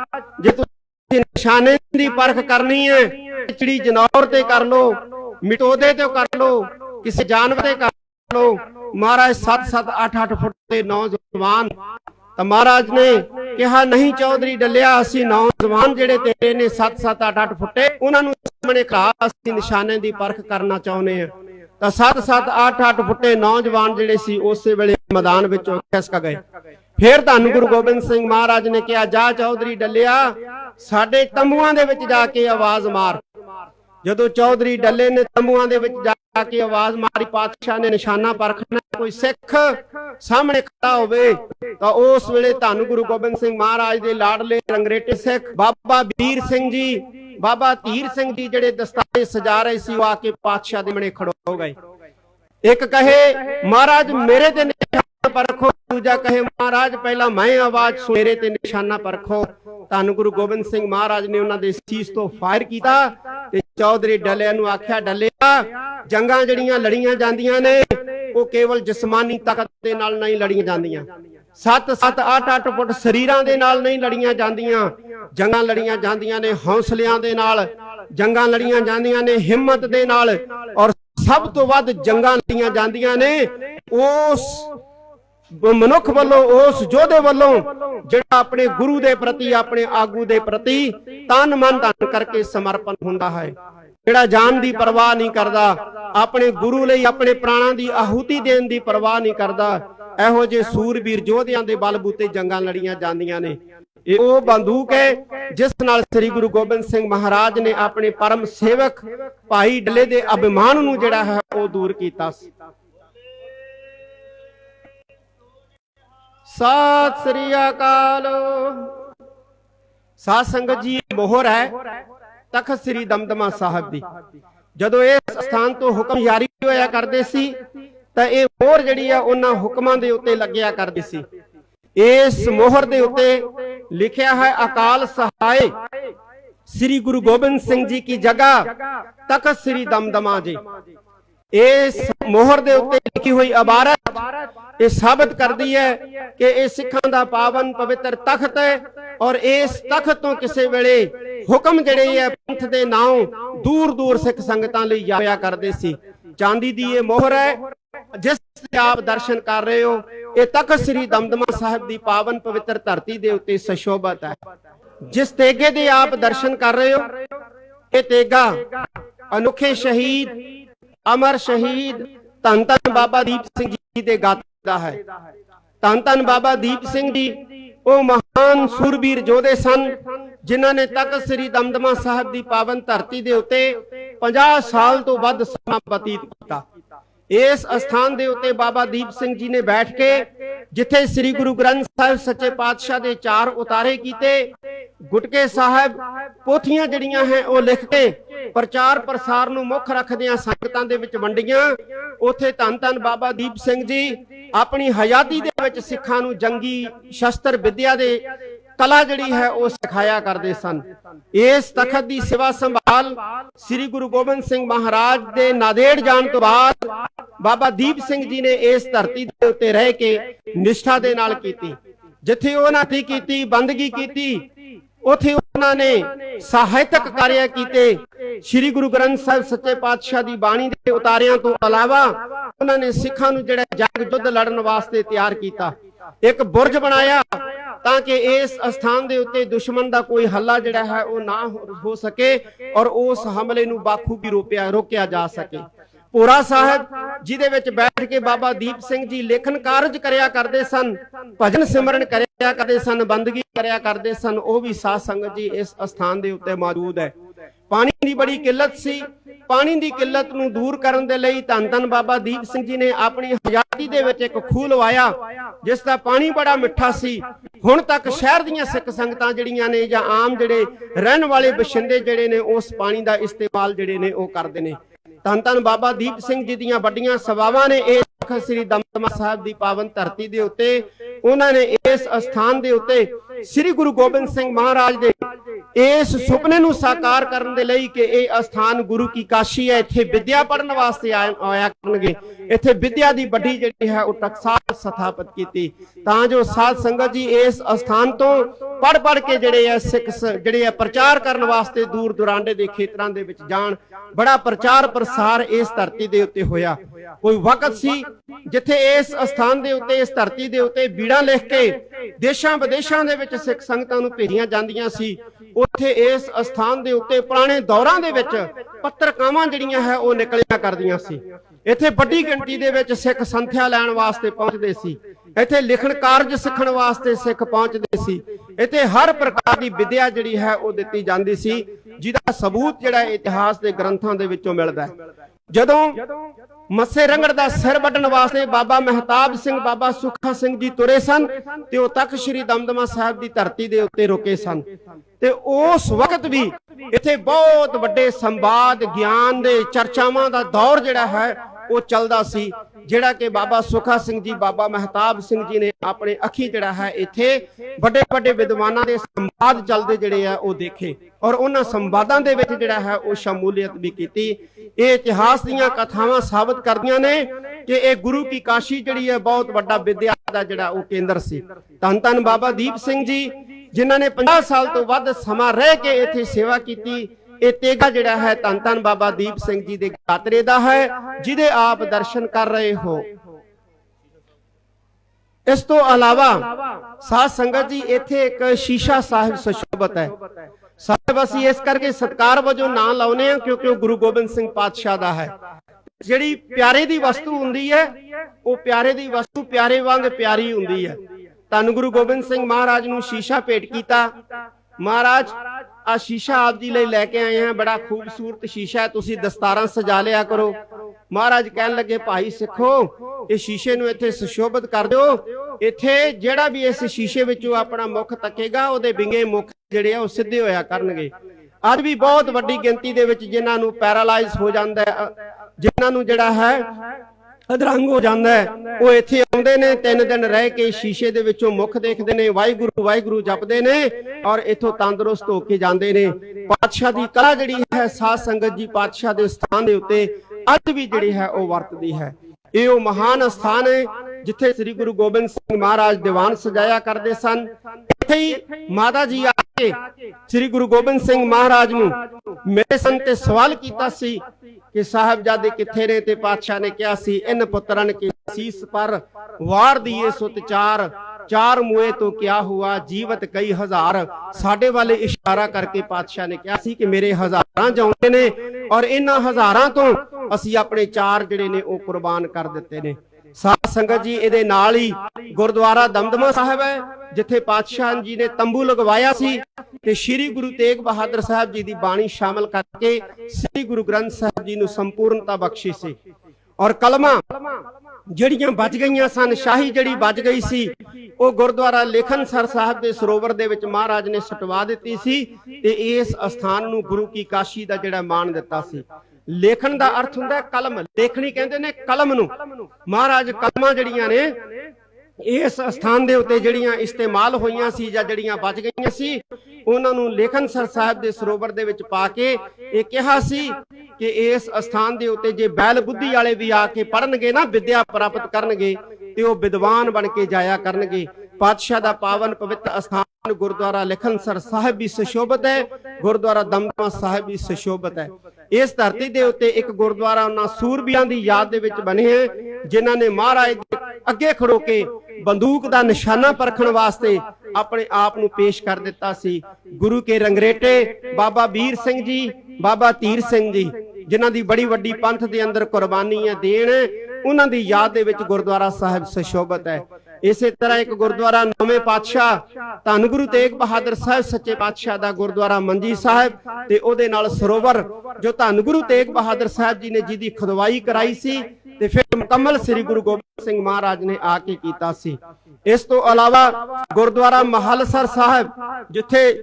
ਜੇ ਤੁਸੀਂ ਨਿਸ਼ਾਨੇ ਦੀ ਪਰਖ ਕਰਨੀ ਹੈ ਚਿੜੀ ਜਨੌਰ ਤੇ ਕਰ ਲੋ ਮਿਟੋਦੇ ਤੇ ਕਰ ਲੋ ਕਿਸੇ ਜਾਨਵਰ ਤੇ ਕਰ ਲੋ ਮਹਾਰਾਜ 7-7 8-8 ਫੁੱਟ ਦੇ ਨੌਜਵਾਨ ਤਾਂ ਮਹਾਰਾਜ ਨੇ ਕਿਹਾ, ਨਹੀਂ ਚੌਧਰੀ, ਡੱਲਿਆ, ਅਸੀਂ ਨੌਜਵਾਨ ਜਿਹੜੇ ਤੇਰੇ ਨੇ 7-7 8-8 ਫੁੱਟੇ, ਉਹਨਾਂ ਨੂੰ ਸਾਹਮਣੇ ਖੜਾ, ਅਸੀਂ ਨਿਸ਼ਾਨੇ ਦੀ ਪਰਖ ਕਰਨਾ ਚਾਹੁੰਦੇ ਆ ਤਾਂ 7-7 8-8 ਫੁੱਟੇ ਨੌਜਵਾਨ ਜਿਹੜੇ ਸੀ, ਉਸੇ ਵੇਲੇ ਮੈਦਾਨ ਵਿੱਚੋਂ ਖਿਸਕ ਗਏ। ਫਿਰ ਧੰਨ ਗੁਰੂ ਗੋਬਿੰਦ ਸਿੰਘ ਮਹਾਰਾਜ ਨੇ ਕਿਹਾ, ਜਾ ਚੌਧਰੀ, ਡੱਲਿਆ, ਸਾਡੇ ਤੰਬੂਆਂ ਦੇ ਵਿੱਚ ਜਾ ਕੇ ਆਵਾਜ਼ ਮਾਰ। ਜਦੋਂ ਚੌਧਰੀ ਡੱਲੇ ਨੇ ਤੰਬੂਆਂ ਦੇ ਵਿੱਚ ਜਾ ਕੇ ਆਵਾਜ਼ ਮਾਰੀ, ਪਾਤਸ਼ਾਹ ਨੇ ਨਿਸ਼ਾਨਾ ਪਰਖਣਾ ਕੋਈ ਸਿੱਖ ਸਾਹਮਣੇ ਖੜਾ ਹੋਵੇ, ਤਾਂ ਉਸ ਵੇਲੇ ਧੰਨ ਗੁਰੂ ਗੋਬਿੰਦ ਸਿੰਘ ਮਹਾਰਾਜ ਦੇ ਲਾਡਲੇ ਰੰਗਰੇਟੇ ਸਿੱਖ ਬਾਬਾ ਵੀਰ ਸਿੰਘ ਜੀ, ਬਾਬਾ ਧੀਰ ਸਿੰਘ ਜੀ ਜਿਹੜੇ ਦਸਤਾਰੇ ਸਜਾ ਰਹੇ ਸੀ, ਉਹ ਆ ਕੇ ਪਾਤਸ਼ਾਹ ਦੇ ਮਣੇ ਖੜੋ ਗਏ। ਇੱਕ ਕਹੇ, ਮਹਾਰਾਜ, ਮੇਰੇ ਤੇ ਨਿਸ਼ਾਨਾ ਪਰਖੋ ਦੂਜਾ ਕਹੇ, ਮਹਾਰਾਜ, ਪਹਿਲਾਂ ਮੈਂ ਆਵਾਜ਼ ਸੁਣ, ਮੇਰੇ ਤੇ ਨਿਸ਼ਾਨਾ ਪਰਖੋ ਧੰਨ ਗੁਰੂ ਗੋਬਿੰਦ ਸਿੰਘ ਮਹਾਰਾਜ ਨੇ ਉਹਨਾਂ ਦੇ ਸੀਸ ਤੋਂ ਫਾਇਰ ਕੀਤਾ ਤੇ ਚੌਧਰੀ ਡੱਲਿਆਂ ਨੂੰ ਆਖਿਆ, ਡੱਲਿਆ, ਜੰਗਾਂ ਜਿਹੜੀਆਂ ਲੜੀਆਂ ਜਾਂਦੀਆਂ ਨੇ, ਉਹ ਕੇਵਲ ਜਿਸਮਾਨੀ ਤਾਕਤ ਦੇ ਨਾਲ ਨਹੀਂ ਲੜੀਆਂ ਜਾਂਦੀਆਂ। 7 7 8 8 ਫੁੱਟ ਸਰੀਰਾਂ ਦੇ ਨਾਲ ਨਹੀਂ ਲੜੀਆਂ ਜਾਂਦੀਆਂ। ਜੰਗਾਂ ਲੜੀਆਂ ਜਾਂਦੀਆਂ ਨੇ ਹੌਸਲਿਆਂ ਦੇ ਨਾਲ, ਜੰਗਾਂ ਲੜੀਆਂ ਜਾਂਦੀਆਂ ਨੇ ਹਿੰਮਤ ਦੇ ਨਾਲ ਔਰ ਸਭ ਤੋਂ ਵੱਧ ਜੰਗਾਂ ਲੜੀਆਂ ਜਾਂਦੀਆਂ ਨੇ, ਉਸ ਮਨੁੱਖ ਵੱਲੋਂ, ਉਸ ਯੋਧੇ ਵੱਲੋਂ, ਜਿਹੜਾ ਆਪਣੇ ਗੁਰੂ ਦੇ ਪ੍ਰਤੀ, ਆਪਣੇ ਆਗੂ ਦੇ ਪ੍ਰਤੀ ਤਨ ਮਨ ਧਨ ਕਰਕੇ ਸਮਰਪਣ ਹੁੰਦਾ ਹੈ। ਜਿਹੜਾ ਜਾਨ ਦੀ ਪਰਵਾਹ ਨਹੀਂ ਕਰਦਾ, ਆਪਣੇ ਗੁਰੂ ਲਈ, ਆਪਣੇ ਪ੍ਰਾਣਾਂ ਦੀ ਆਹੂਤੀ ਦੇਣ ਦੀ ਪਰਵਾਹ ਨਹੀਂ ਕਰਦਾ, ਇਹੋ ਜਿਹੇ ਸੂਰਬੀਰ ਯੋਧਿਆਂ ਦੇ ਬਲਬੂਤੇ ਜੰਗਾਂ ਲੜੀਆਂ ਜਾਂਦੀਆਂ ਨੇ। ਇਹ ਉਹ ਬੰਦੂਕ ਹੈ, ਜਿਸ ਨਾਲ ਸ੍ਰੀ ਗੁਰੂ ਗੋਬਿੰਦ ਸਿੰਘ ਮਹਾਰਾਜ ਨੇ ਆਪਣੇ ਪਰਮ ਸੇਵਕ ਭਾਈ ਡਲੇ ਦੇ ਅਭਿਮਾਨ ਨੂੰ ਜਿਹੜਾ ਹੈ, ਉਹ ਦੂਰ ਕੀਤਾ ਸੀ। ਸਤਿ ਸ੍ਰੀ ਅਕਾਲ। ਸਾਧ ਸੰਗਤ ਜੀ ਮੋਹਰ ਹੈ। ਤਖਤ ਸ੍ਰੀ ਦਮਦਮਾ ਸਾਹਿਬ ਦੀ। ਜਦੋਂ ਇਸ ਸਥਾਨ ਤੋਂ ਹੁਕਮ ਜਾਰੀ ਹੋਇਆ ਕਰਦੇ ਸੀ, ਤਾਂ ਇਹ ਮੋਹਰ ਜਿਹੜੀ ਆ, ਉਹਨਾਂ ਹੁਕਮਾਂ ਦੇ ਉੱਤੇ ਲੱਗਿਆ ਕਰਦੀ ਸੀ। ਇਸ ਮੋਹਰ ਦੇ ਉੱਤੇ ਲਿਖਿਆ ਹੈ, ਅਕਾਲ ਸਹਾਇ ਸ੍ਰੀ ਗੁਰੂ ਗੋਬਿੰਦ ਸਿੰਘ ਜੀ ਕੀ ਜਗ੍ਹਾ, ਤਖਤ ਸ੍ਰੀ ਦਮਦਮਾ ਜੀ। ਇਸ ਮੋਹਰ ਦੇ ਉੱਤੇ ਲਿਖੀ ਹੋਈ ਇਬਾਰਤ ਇਹ ਸਾਬਤ ਕਰਦੀ ਹੈ ਕਿ ਇਹ ਸਿੱਖਾਂ ਦਾ ਪਾਵਨ ਪਵਿੱਤਰ ਤਖਤ ਹੈ ਔਰ ਇਸ ਤਖਤ ਤੋਂ ਕਿਸੇ ਵੇਲੇ ਹੁਕਮ ਜਿਹੜੇ ਹੈ ਪੰਥ ਦੇ ਨਾਮ ਦੂਰ ਦੂਰ ਸਿੱਖ ਸੰਗਤਾਂ ਲਈ ਜਾਇਆ ਕਰਦੇ ਸੀ। ਚਾਂਦੀ ਦੀ ਇਹ ਮੋਹਰ ਹੈ, ਜਿਸ ਦੇ ਆਪ ਦਰਸ਼ਨ ਕਰ ਰਹੇ ਹੋ, ਇਹ ਤਖਤ ਸ੍ਰੀ ਦਮਦਮਾ ਸਾਹਿਬ ਦੀ ਪਾਵਨ ਪਵਿੱਤਰ ਧਰਤੀ ਦੇ ਉੱਤੇ ਸਸ਼ੋਭਤ ਹੈ। ਜਿਸ ਤੇਗੇ ਦੇ ਆਪ ਦਰਸ਼ਨ ਕਰ ਰਹੇ ਹੋ, ਇਹ ਤੇਗਾ ਅਨੁਖੇ ਸ਼ਹੀਦ ਅਮਰ ਸ਼ਹੀਦ ਧੰਨ ਧੰਨ ਬਾਬਾ ਦੀਪ ਸਿੰਘ ਜੀ ਦੇ ਗਾਥਾ ਦਾ ਹੈ। ਧੰਨ ਧੰਨ ਬਾਬਾ ਦੀਪ ਸਿੰਘ ਜੀ, ਉਹ ਮਹਾਨ ਸੂਰਬੀਰ ਯੋਧੇ ਸਨ, ਜਿਨ੍ਹਾਂ ਨੇ ਤਖਤ ਸ੍ਰੀ ਦਮਦਮਾ ਸਾਹਿਬ ਦੀ ਪਾਵਨ ਧਰਤੀ ਦੇ ਉੱਤੇ 50 ਸਾਲ ਤੋਂ ਵੱਧ ਸਮਾਂ ਬਤੀਤ ਕੀਤਾ। ਇਸ ਅਸਥਾਨ ਦੇ ਉੱਤੇ ਬਾਬਾ ਦੀਪ ਸਿੰਘ ਜੀ ਨੇ ਬੈਠ ਕੇ ਜਿੱਥੇ ਸ੍ਰੀ ਗੁਰੂ ਗ੍ਰੰਥ ਸਾਹਿਬ ਸੱਚੇ ਪਾਤਸ਼ਾਹ ਦੇ ਚਾਰ ਉਤਾਰੇ ਕੀਤੇ, ਗੁਟਕੇ ਸਾਹਿਬ, ਪੋਥੀਆਂ ਜਿਹੜੀਆਂ ਹੈ ਉਹ ਲਿਖ ਕੇ ਪ੍ਰਚਾਰ ਪ੍ਰਸਾਰ ਨੂੰ ਮੁੱਖ ਰੱਖਦਿਆਂ ਸੰਗਤਾਂ ਦੇ ਵਿੱਚ ਵੰਡੀਆਂ। ਉਥੇ ਧੰਨ ਧੰਨ ਬਾਬਾ ਦੀਪ ਸਿੰਘ ਜੀ, ਆਪਣੀ ਹਯਾਤੀ ਦੇ ਵਿੱਚ ਸਿੱਖਾਂ ਨੂੰ ਜੰਗੀ ਸ਼ਸਤਰ ਵਿਦਿਆ ਦੇ ਕਲਾ ਜਿਹੜੀ ਹੈ ਉਹ ਸਿਖਾਇਆ ਕਰਦੇ ਸਨ। ਇਸ ਤਖਤ ਦੀ ਸੇਵਾ ਸੰਭਾਲ ਸ੍ਰੀ ਗੁਰੂ ਗੋਬਿੰਦ ਸਿੰਘ ਮਹਾਰਾਜ ਦੇ ਨਾਦੇੜ ਜਾਣ ਤੋਂ ਬਾਅਦ ਬਾਬਾ ਦੀਪ ਸਿੰਘ ਜੀ ਨੇ ਇਸ ਧਰਤੀ ਦੇ ਉੱਤੇ ਰਹਿ ਕੇ ਨਿਸ਼ਠਾ ਦੇ ਨਾਲ ਕੀਤੀ। ਜਿੱਥੇ ਉਹਨਾਂ ਦੀ ਕੀਤੀ, ਬੰਦਗੀ ਕੀਤੀ, ਉਥੇ ਉਹਨਾਂ ਨੇ ਸਾਹਿਤਕ ਕਾਰਿਆ ਕੀਤੇ। ਸ੍ਰੀ ਗੁਰੂ ਗ੍ਰੰਥ ਸਾਹਿਬ ਸੱਚੇ ਪਾਤਸ਼ਾਹ ਦੀ ਬਾਣੀ ਦੇ ਉਤਾਰਿਆਂ ਤੋਂ ਇਲਾਵਾ ਉਹਨਾਂ ਨੇ ਸਿੱਖਾਂ ਨੂੰ ਜਿਹੜਾ ਜਗ ਯੁੱਧ ਲੜਨ ਵਾਸਤੇ ਤਿਆਰ ਕੀਤਾ। ਇੱਕ ਬੁਰਜ ਬਣਾਇਆ ਤਾਂ ਕਿ ਇਸ ਸਥਾਨ ਦੇ ਉੱਤੇ ਦੁਸ਼ਮਣ ਦਾ ਕੋਈ ਹੱਲਾ ਜਿਹੜਾ ਹੈ ਉਹ ਨਾ ਹੋ ਸਕੇ ਔਰ ਉਸ ਹਮਲੇ ਨੂੰ ਬਾਖੂਬੀ ਰੋਕਿਆ ਰੋਕਿਆ ਜਾ ਸਕੇ। ਪੂਰਾ ਸਾਹਿਬ, ਜਿਹਦੇ ਵਿੱਚ ਬੈਠ ਕੇ ਬਾਬਾ ਦੀਪ ਸਿੰਘ ਜੀ ਲੇਖਨ ਕਾਰਜ ਕਰਿਆ ਕਰਦੇ ਸਨ, ਭਜਨ ਸਿਮਰਨ ਕਰਿਆ ਕਰਦੇ ਸਨ, ਬੰਦਗੀ ਕਰਿਆ ਕਰਦੇ ਸਨ, ਉਹ ਵੀ ਸਾਧ ਸੰਗਤ ਜੀ ਇਸ ਸਥਾਨ ਦੇ ਉੱਤੇ ਮੌਜੂਦ ਹੈ। ਪਾਣੀ ਦੀ ਬੜੀ ਕਿੱਲਤ ਸੀ ਪਾਣੀ ਦੀ ਕਿੱਲਤ ਨੂੰ ਦੂਰ ਕਰਨ ਦੇ ਲਈ ਧੰਨ ਧੰਨ ਬਾਬਾ ਦੀਪ ਸਿੰਘ ਜੀ ਨੇ ਆਪਣੀ ਹਯਾਤੀ ਦੇ ਵਿੱਚ ਇੱਕ ਖੂਹ ਲਵਾਇਆ, ਜਿਸ ਦਾ ਪਾਣੀ ਬੜਾ ਮਿੱਠਾ ਸੀ। ਹੁਣ ਤੱਕ ਸ਼ਹਿਰ ਦੀਆਂ ਸਿੱਖ ਸੰਗਤਾਂ ਜਿਹੜੀਆਂ ਨੇ ਜਾਂ ਆਮ ਜਿਹੜੇ ਰਹਿਣ ਵਾਲੇ ਬਸ਼ਿੰਦੇ ਜਿਹੜੇ ਨੇ, ਉਸ ਪਾਣੀ ਦਾ ਇਸਤੇਮਾਲ ਜਿਹੜੇ ਨੇ, ਉਹ ਕਰਦੇ ਨੇ। ਧੰਨ ਧੰਨ ਬਾਬਾ ਦੀਪ ਸਿੰਘ ਜੀ ਦੀਆਂ ਵੱਡੀਆਂ ਸੇਵਾਵਾਂ ਨੇ। ਇਹ ਸ੍ਰੀ ਦਮਦਮਾ ਸਾਹਿਬ ਦੀ ਪਾਵਨ ਧਰਤੀ ਦੇ ਉੱਤੇ, ਉਹਨਾਂ ਨੇ ਇਸ ਅਸਥਾਨ ਦੇ ਉੱਤੇ ਸ੍ਰੀ ਗੁਰੂ ਗੋਬਿੰਦ ਸਿੰਘ ਮਹਾਰਾਜ ਦੇ ਇਸ ਸੁਪਨੇ ਨੂੰ ਸਾਕਾਰ ਕਰਨ ਦੇ ਲਈ ਕਿ ਇਹ ਅਸਥਾਨ ਗੁਰੂ ਕੀ ਕਾਸ਼ੀ ਹੈ, ਇੱਥੇ ਵਿਦਿਆ ਪੜਨ ਵਾਸਤੇ ਆਏ- ਆਇਆ ਕਰਨਗੇ। ਇੱਥੇ ਵਿਦਿਆ ਦੀ ਵੱਡੀ ਜਿਹੜੀ ਹੈ, ਉਹ ਟਕਸਾਲ ਸਥਾਪਿਤ ਕੀਤੀ। ਤਾਂ ਜੋ ਸਾਧ ਸੰਗਤ ਜੀ ਇਸ ਅਸਥਾਨ ਤੋਂ ਪੜ ਪੜ ਕੇ ਜਿਹੜੇ ਹੈ ਸਿੱਖ ਜਿਹੜੇ ਹੈ ਪ੍ਰਚਾਰ ਕਰਨ ਵਾਸਤੇ ਦੂਰ ਦੁਰਾਂਡੇ ਦੇ ਖੇਤਰਾਂ ਦੇ ਵਿੱਚ ਜਾਣ। ਬੜਾ ਪ੍ਰਚਾਰ ਪ੍ਰਸਾਰ ਇਸ ਧਰਤੀ ਦੇ ਉੱਤੇ ਹੋਇਆ। ਕੋਈ ਵਕਤ ਸੀ ਜਿੱਥੇ ਇਸ ਅਸਥਾਨ ਦੇ ਉੱਤੇ, ਇਸ ਧਰਤੀ ਦੇ ਉੱਤੇ ਬੀੜਾਂ ਲਿਖ ਕੇ ਦੇਸ਼ਾਂ ਵਿਦੇਸ਼ਾਂ ਦੇ ਵਿੱਚ ਸਿੱਖ ਸੰਗਤਾਂ ਨੂੰ ਭੇਜੀਆਂ ਜਾਂਦੀਆਂ ਸੀ, ਉੱਥੇ ਇਸ ਅਸਥਾਨ ਦੇ ਉੱਤੇ ਪੁਰਾਣੇ ਦੌਰਾਂ ਦੇ ਵਿੱਚ ਪੱਤਰਕਾਵਾਂ ਜਿਹੜੀਆਂ ਹੈ ਉਹ ਨਿਕਲਿਆ ਕਰਦੀਆਂ ਸੀ। ਇੱਥੇ ਵੱਡੀ ਗਿਣਤੀ ਦੇ ਵਿੱਚ ਸਿੱਖ ਸੰਥਿਆ ਲੈਣ ਵਾਸਤੇ ਪਹੁੰਚਦੇ ਸੀ, ਇੱਥੇ ਲਿਖਣ ਕਾਰਜ ਸਿੱਖਣ ਵਾਸਤੇ ਸਿੱਖ ਪਹੁੰਚਦੇ ਸੀ, ਇੱਥੇ ਹਰ ਪ੍ਰਕਾਰ ਦੀ ਵਿਦਿਆ ਜਿਹੜੀ ਹੈ ਉਹ ਦਿੱਤੀ ਜਾਂਦੀ ਸੀ, ਜਿਹਦਾ ਸਬੂਤ ਜਿਹੜਾ ਇਤਿਹਾਸ ਦੇ ਗ੍ਰੰਥਾਂ ਦੇ ਵਿੱਚੋਂ ਮਿਲਦਾ ਹੈ। ਜਦੋਂ ਮੱਸੇ ਰੰਗੜ ਦਾ ਸਿਰ ਵੱਢਣ ਵਾਸਤੇ ਬਾਬਾ ਮਹਿਤਾਬ ਸਿੰਘ, ਬਾਬਾ ਸੁੱਖਾ ਸਿੰਘ ਜੀ ਤੁਰੇ ਸਨ ਤੇ ਉਹ ਤੱਕ ਸ੍ਰੀ ਦਮਦਮਾ ਸਾਹਿਬ ਦੀ ਧਰਤੀ ਦੇ ਉੱਤੇ ਰੁਕੇ ਸਨ। ਤੇ ਉਸ ਵਕਤ ਵੀ ਇੱਥੇ ਬਹੁਤ ਵੱਡੇ ਸੰਵਾਦ, ਗਿਆਨ ਦੇ ਚਰਚਾਵਾਂ ਦਾ ਦੌਰ ਜਿਹੜਾ ਹੈ, ਉਹ ਚੱਲਦਾ ਸੀ। ਜਿਹੜਾ ਕਿ ਬਾਬਾ ਸੁੱਖਾ ਸਿੰਘ ਜੀ, ਬਾਬਾ ਮਹਿਤਾਬ ਸਿੰਘ ਜੀ ਨੇ ਆਪਣੇ ਅੱਖੀ ਜਿਹੜਾ ਹੈ ਇੱਥੇ ਵੱਡੇ ਵੱਡੇ ਵਿਦਵਾਨਾਂ ਦੇ ਸੰਵਾਦ ਚੱਲਦੇ ਜਿਹੜੇ ਆ ਉਹ ਦੇਖੇ। ਔਰ ਉਹਨਾਂ ਸੰਵਾਦਾਂ ਦੇ ਵਿੱਚ ਜਿਹੜਾ ਹੈ ਉਹ ਸ਼ਮੂਲੀਅਤ ਵੀ ਕੀਤੀ। ਇਹ ਇਤਿਹਾਸ ਦੀਆਂ ਕਥਾਵਾਂ ਸਾਬਤ ਕਰਦੀਆਂ ਨੇ ਕਿ ਇਹ ਗੁਰੂ ਕੀ ਕਾਸ਼ੀ ਜਿਹੜੀ ਹੈ ਬਹੁਤ ਵੱਡਾ ਵਿਦਿਆ ਦਾ ਜਿਹੜਾ ਉਹ ਕੇਂਦਰ ਸੀ। ਧੰਨ ਧੰਨ ਬਾਬਾ ਦੀਪ ਸਿੰਘ ਜੀ, ਜਿਨ੍ਹਾਂ ਨੇ 50 ਸਾਲ ਤੋਂ ਵੱਧ ਸਮਾਂ ਰਹਿ ਕੇ ਇੱਥੇ ਸੇਵਾ ਕੀਤੀ। ਇਹ ਤੇਗਾ ਜਿਹੜਾ ਹੈ ਧੰਨ ਧੰਨ ਬਾਬਾ ਦੀਪ ਸਿੰਘ ਜੀ ਦੇ ਗਾਤਰੇ ਦਾ ਹੈ, ਜਿਹਦੇ ਆਪ ਦਰਸ਼ਨ ਕਰ ਰਹੇ ਹੋ। ਇਸ ਤੋਂ ਇਲਾਵਾ ਸਾਧ ਸੰਗਤ ਜੀ, ਇੱਥੇ ਇੱਕ ਸ਼ੀਸ਼ਾ ਸਾਹਿਬ ਸੁਸ਼ੋਭਤ ਹੈ। ਸਾਹਿਬ, ਅਸੀਂ ਇਸ ਕਰਕੇ ਸਤਕਾਰ ਵਜੋਂ ਨਾਂ ਲਾਉਨੇ ਆ ਕਿਉਂਕਿ ਉਹ ਗੁਰੂ ਗੋਬਿੰਦ ਸਿੰਘ ਪਾਤਸ਼ਾਹ ਦਾ ਹੈ। ਜਿਹੜੀ ਪਿਆਰੇ ਦੀ ਵਸਤੂ ਹੁੰਦੀ ਹੈ, ਉਹ ਪਿਆਰੇ ਦੀ ਵਸਤੂ ਪਿਆਰੇ ਵਾਂਗ ਪਿਆਰੀ ਹੁੰਦੀ ਹੈ। ਧੰਨ ਗੁਰੂ ਗੋਬਿੰਦ ਸਿੰਘ ਮਹਾਰਾਜ ਨੂੰ ਸ਼ੀਸ਼ਾ ਭੇਟ ਕੀਤਾ। ਮਹਾਰਾਜ ਆ ਸ਼ੀਸ਼ਾ ਆਪ ਜੀ ਲਈ ਲੈ ਕੇ ਆਏ ਹਾਂ, ਬੜਾ ਖੂਬਸੂਰਤ ਸ਼ੀਸ਼ਾ ਹੈ, ਤੁਸੀਂ ਦਸਤਾਰਾਂ ਸਜਾ ਲਿਆ ਕਰੋ। ਮਹਾਰਾਜ ਕਹਿਣ ਲੱਗੇ, ਭਾਈ ਸਿੱਖੋ ਇਹ ਸ਼ੀਸ਼ੇ ਨੂੰ ਇੱਥੇ ਸੁਸ਼ੋਭਿਤ ਕਰ ਦਿਓ। ਇੱਥੇ ਜਿਹੜਾ ਵੀ ਇਸ ਸ਼ੀਸ਼ੇ ਵਿੱਚੋਂ ਆਪਣਾ ਮੁਖ ਤੱਕੇਗਾ, ਉਹਦੇ ਵਿੰਗੇ ਮੁਖ ਜਿਹੜੇ ਆ, ਉਹ ਸਿੱਧੇ ਹੋਇਆ ਕਰਨਗੇ। ਅੱਜ ਵੀ ਬਹੁਤ ਵੱਡੀ ਗਿਣਤੀ ਦੇ ਵਿੱਚ ਜਿਨ੍ਹਾਂ ਨੂੰ ਪੈਰਾਲਾਈਜ਼ ਹੋ ਜਾਂਦਾ ਹੈ ਜਿਨ੍ਹਾਂ ਨੂੰ ਜਿਹੜਾ ਹੈ ਅਧਰੰਗ ਹੋ ਜਾਂਦਾ ਹੈ। ਉਹ ਇੱਥੇ ਆਉਂਦੇ ਨੇ, ਤਿੰਨ ਦਿਨ ਰਹਿ ਕੇ ਸ਼ੀਸ਼ੇ ਦੇ ਵਿੱਚੋਂ ਮੁਖ ਦੇਖਦੇ ਨੇ, ਵਾਹਿਗੁਰੂ ਵਾਹਿਗੁਰੂ ਜਪਦੇ ਨੇ ਔਰ ਇੱਥੋਂ ਤੰਦਰੁਸਤ ਹੋ ਕੇ ਜਾਂਦੇ ਨੇ। ਪਾਤਸ਼ਾਹ ਦੀ ਕਲਾ ਜਿਹੜੀ ਹੈ, ਸਾਧ ਸੰਗਤ ਜੀ ਪਾਤਸ਼ਾਹ ਦੇ ਸਥਾਨ ਦੇ ਉੱਤੇ ਅੱਜ ਵੀ ਜਿਹੜੀ ਹੈ, ਉਹ ਵਰਤਦੀ ਹੈ। ਇਹ ਉਹ ਮਹਾਨ ਸਥਾਨ ਹੈ, ਜਿੱਥੇ ਸ੍ਰੀ ਗੁਰੂ ਗੋਬਿੰਦ ਸਿੰਘ ਮਹਾਰਾਜ ਦੀਵਾਨ ਸਜਾਇਆ ਕਰਦੇ ਸਨ। ਇੱਥੇ ਹੀ ਮਾਤਾ ਜੀ ਆ ਕੇ ਸ੍ਰੀ ਗੁਰੂ ਗੋਬਿੰਦ ਸਿੰਘ ਮਹਾਰਾਜ ਨੂੰ ਮੇਰੇ ਸਨ ਤੇ ਸਵਾਲ ਕੀਤਾ ਸੀ ਕਿ ਸਾਹਿਬਜ਼ਾਦੇ ਕਿੱਥੇ ਨੇ ਤੇ ਪਾਤਸ਼ਾਹ ਨੇ ਕਿਹਾ ਸੀ, ਇਨ ਪੁੱਤਰਨ ਕੇ ਸੀਸ ਪਰ ਵਾਰ ਦੀਏ ਸੁਤ ਚਾਰ ਚਾਰ ਮੂਏ ਤੋਂ ਕਿਆ ਹੁਆ, ਜੀਵਤ ਕਈ ਹਜ਼ਾਰ। ਸਾਡੇ ਵੱਲ ਇਸ਼ਾਰਾ ਕਰਕੇ ਪਾਤਸ਼ਾਹ ਨੇ ਕਿਹਾ ਸੀ ਕਿ ਮੇਰੇ ਹਜ਼ਾਰਾਂ ਜਾਉਂਦੇ ਨੇ ਔਰ ਇਹਨਾਂ ਹਜ਼ਾਰਾਂ ਤੋਂ ਅਸੀਂ ਆਪਣੇ ਚਾਰ ਜਿਹੜੇ ਨੇ ਉਹ ਕੁਰਬਾਨ ਕਰ ਦਿੱਤੇ ਨੇ। ਸਾਧ ਸੰਗਤ ਜੀ, ਇਹਦੇ ਨਾਲ ਹੀ ਗੁਰਦੁਆਰਾ ਦਮਦਮਾ ਸਾਹਿਬ ਹੈ, ਜਿੱਥੇ ਪਾਤਸ਼ਾਹ ਜੀ ਨੇ ਤੰਬੂ ਲਗਵਾਇਆ ਸੀ ਤੇ ਸ੍ਰੀ ਗੁਰੂ ਤੇਗ ਬਹਾਦਰ ਸਾਹਿਬ ਜੀ ਦੀ ਬਾਣੀ ਸ਼ਾਮਲ ਕਰਕੇ ਸ੍ਰੀ ਗੁਰੂ ਗ੍ਰੰਥ ਸਾਹਿਬ ਜੀ ਨੂੰ ਸੰਪੂਰਨਤਾ ਬਖਸ਼ੀ ਸੀ। ਔਰ ਕਲਮਾਂ ਜਿਹੜੀਆਂ ਬਚ ਗਈਆਂ ਸਨ, ਸ਼ਾਹੀ ਜਿਹੜੀ ਬਚ ਗਈ ਸੀ, ਉਹ ਗੁਰਦੁਆਰਾ ਲੇਖਨਸਰ ਸਾਹਿਬ ਦੇ ਸਰੋਵਰ ਦੇ ਵਿੱਚ ਮਹਾਰਾਜ ਨੇ ਸਟਵਾ ਦਿੱਤੀ ਸੀ ਤੇ ਇਸ ਅਸਥਾਨ ਨੂੰ ਗੁਰੂ ਕੀ ਕਾਸ਼ੀ ਦਾ ਜਿਹੜਾ ਮਾਣ ਦਿੱਤਾ ਸੀ। ਲੇਖਣ ਦਾ ਅਰਥ ਹੁੰਦਾ ਹੈ ਕਲਮ। ਲੇਖਣੀ ਕਹਿੰਦੇ ਨੇ ਕਲਮ ਨੂੰ। ਮਹਾਰਾਜ ਕਲਮਾਂ ਜਿਹੜੀਆਂ ਨੇ, ਇਸ ਸਥਾਨ ਦੇ ਉੱਤੇ ਜਿਹੜੀਆਂ ਇਸਤੇਮਾਲ ਹੋਈਆਂ ਸੀ ਜਾਂ ਜਿਹੜੀਆਂ ਬਚ ਗਈਆਂ ਸੀ, ਉਹਨਾਂ ਨੂੰ ਲੇਖਨਸਰ ਸਾਹਿਬ ਦੇ ਸਰੋਵਰ ਦੇ ਵਿੱਚ ਪਾ ਕੇ ਇਹ ਕਿਹਾ ਸੀ ਕਿ ਇਸ ਸਥਾਨ ਦੇ ਉੱਤੇ ਜੇ ਬੈਲ ਬੁੱਧੀ ਵਾਲੇ ਵੀ ਆ ਕੇ ਪੜਨਗੇ ਨਾ, ਵਿਦਿਆ ਪ੍ਰਾਪਤ ਕਰਨਗੇ, ਤੇ ਉਹ ਵਿਦਵਾਨ ਬਣ ਕੇ ਜਾਇਆ ਕਰਨਗੇ। ਪਾਤਸ਼ਾਹ ਦਾ ਪਾਵਨ ਪਵਿੱਤਰ ਅਸਥਾਨ ਗੁਰਦੁਆਰਾ ਲਖਨਸਰ ਸਾਹਿਬ ਵੀ ਸੁਸ਼ੋਭਿਤ ਹੈ। ਗੁਰਦੁਆਰਾ ਦਮਦਮਾ ਸਾਹਿਬ ਵੀ ਸੁਸ਼ੋਭਿਤ ਹੈ। ਇਸ ਧਰਤੀ ਦੇ ਉੱਤੇ ਇੱਕ ਗੁਰਦੁਆਰਾ ਉਹਨਾਂ ਸੂਰਬੀਆਂ ਦੀ ਯਾਦ ਦੇ ਵਿੱਚ ਬਣਿਆ ਹੈ ਜਿਨ੍ਹਾਂ ਨੇ ਮਹਾਰਾਜ ਦੇ ਅੱਗੇ ਖੜੋ ਕੇ ਬੰਦੂਕ ਦਾ ਨਿਸ਼ਾਨਾ ਪਰਖਣ ਵਾਸਤੇ ਆਪਣੇ ਆਪ ਨੂੰ ਪੇਸ਼ ਕਰ ਦਿੱਤਾ ਸੀ। ਗੁਰੂ ਕੇ ਰੰਗਰੇਟੇ ਬਾਬਾ ਵੀਰ ਸਿੰਘ ਜੀ, ਬਾਬਾ ਧੀਰ ਸਿੰਘ ਜੀ, ਜਿਨ੍ਹਾਂ ਦੀ ਬੜੀ ਵੱਡੀ ਪੰਥ ਦੇ ਅੰਦਰ ਕੁਰਬਾਨੀ ਹੈ ਦੇਣ, ਉਹਨਾਂ ਦੀ ਯਾਦ ਦੇ ਵਿੱਚ ਗੁਰਦੁਆਰਾ ਸਾਹਿਬ ਸੁਸ਼ੋਭਿਤ ਹੈ। ਇਸੇ ਤਰ੍ਹਾਂ ਇੱਕ ਗੁਰਦੁਆਰਾ ਨਵੇਂ ਪਾਤਸ਼ਾਹ ਧੰਨ ਗੁਰੂ ਤੇਗ ਬਹਾਦਰ ਸਾਹਿਬ ਸੱਚੇ ਪਾਤਸ਼ਾਹ ਦਾ ਗੁਰਦੁਆਰਾ ਮੰਜੀ ਸਾਹਿਬ ਤੇ ਉਹਦੇ ਨਾਲ ਸਰੋਵਰ, ਜੋ ਧੰਨ ਗੁਰੂ ਤੇਗ ਬਹਾਦਰ ਸਾਹਿਬ ਜੀ ਨੇ ਜਿਹਦੀ ਖੁਦਵਾਈ ਕਰਾਈ ਸੀ ਤੇ ਫਿਰ ਮੁਕੰਮਲ ਸ੍ਰੀ ਗੁਰੂ ਗੋਬਿੰਦ ਸਿੰਘ ਮਹਾਰਾਜ ਨੇ ਆ ਕੇ ਕੀਤਾ ਸੀ। ਇਸ ਤੋਂ ਇਲਾਵਾ ਗੁਰਦੁਆਰਾ ਮਹਲਸਰ ਸਾਹਿਬ, ਜਿੱਥੇ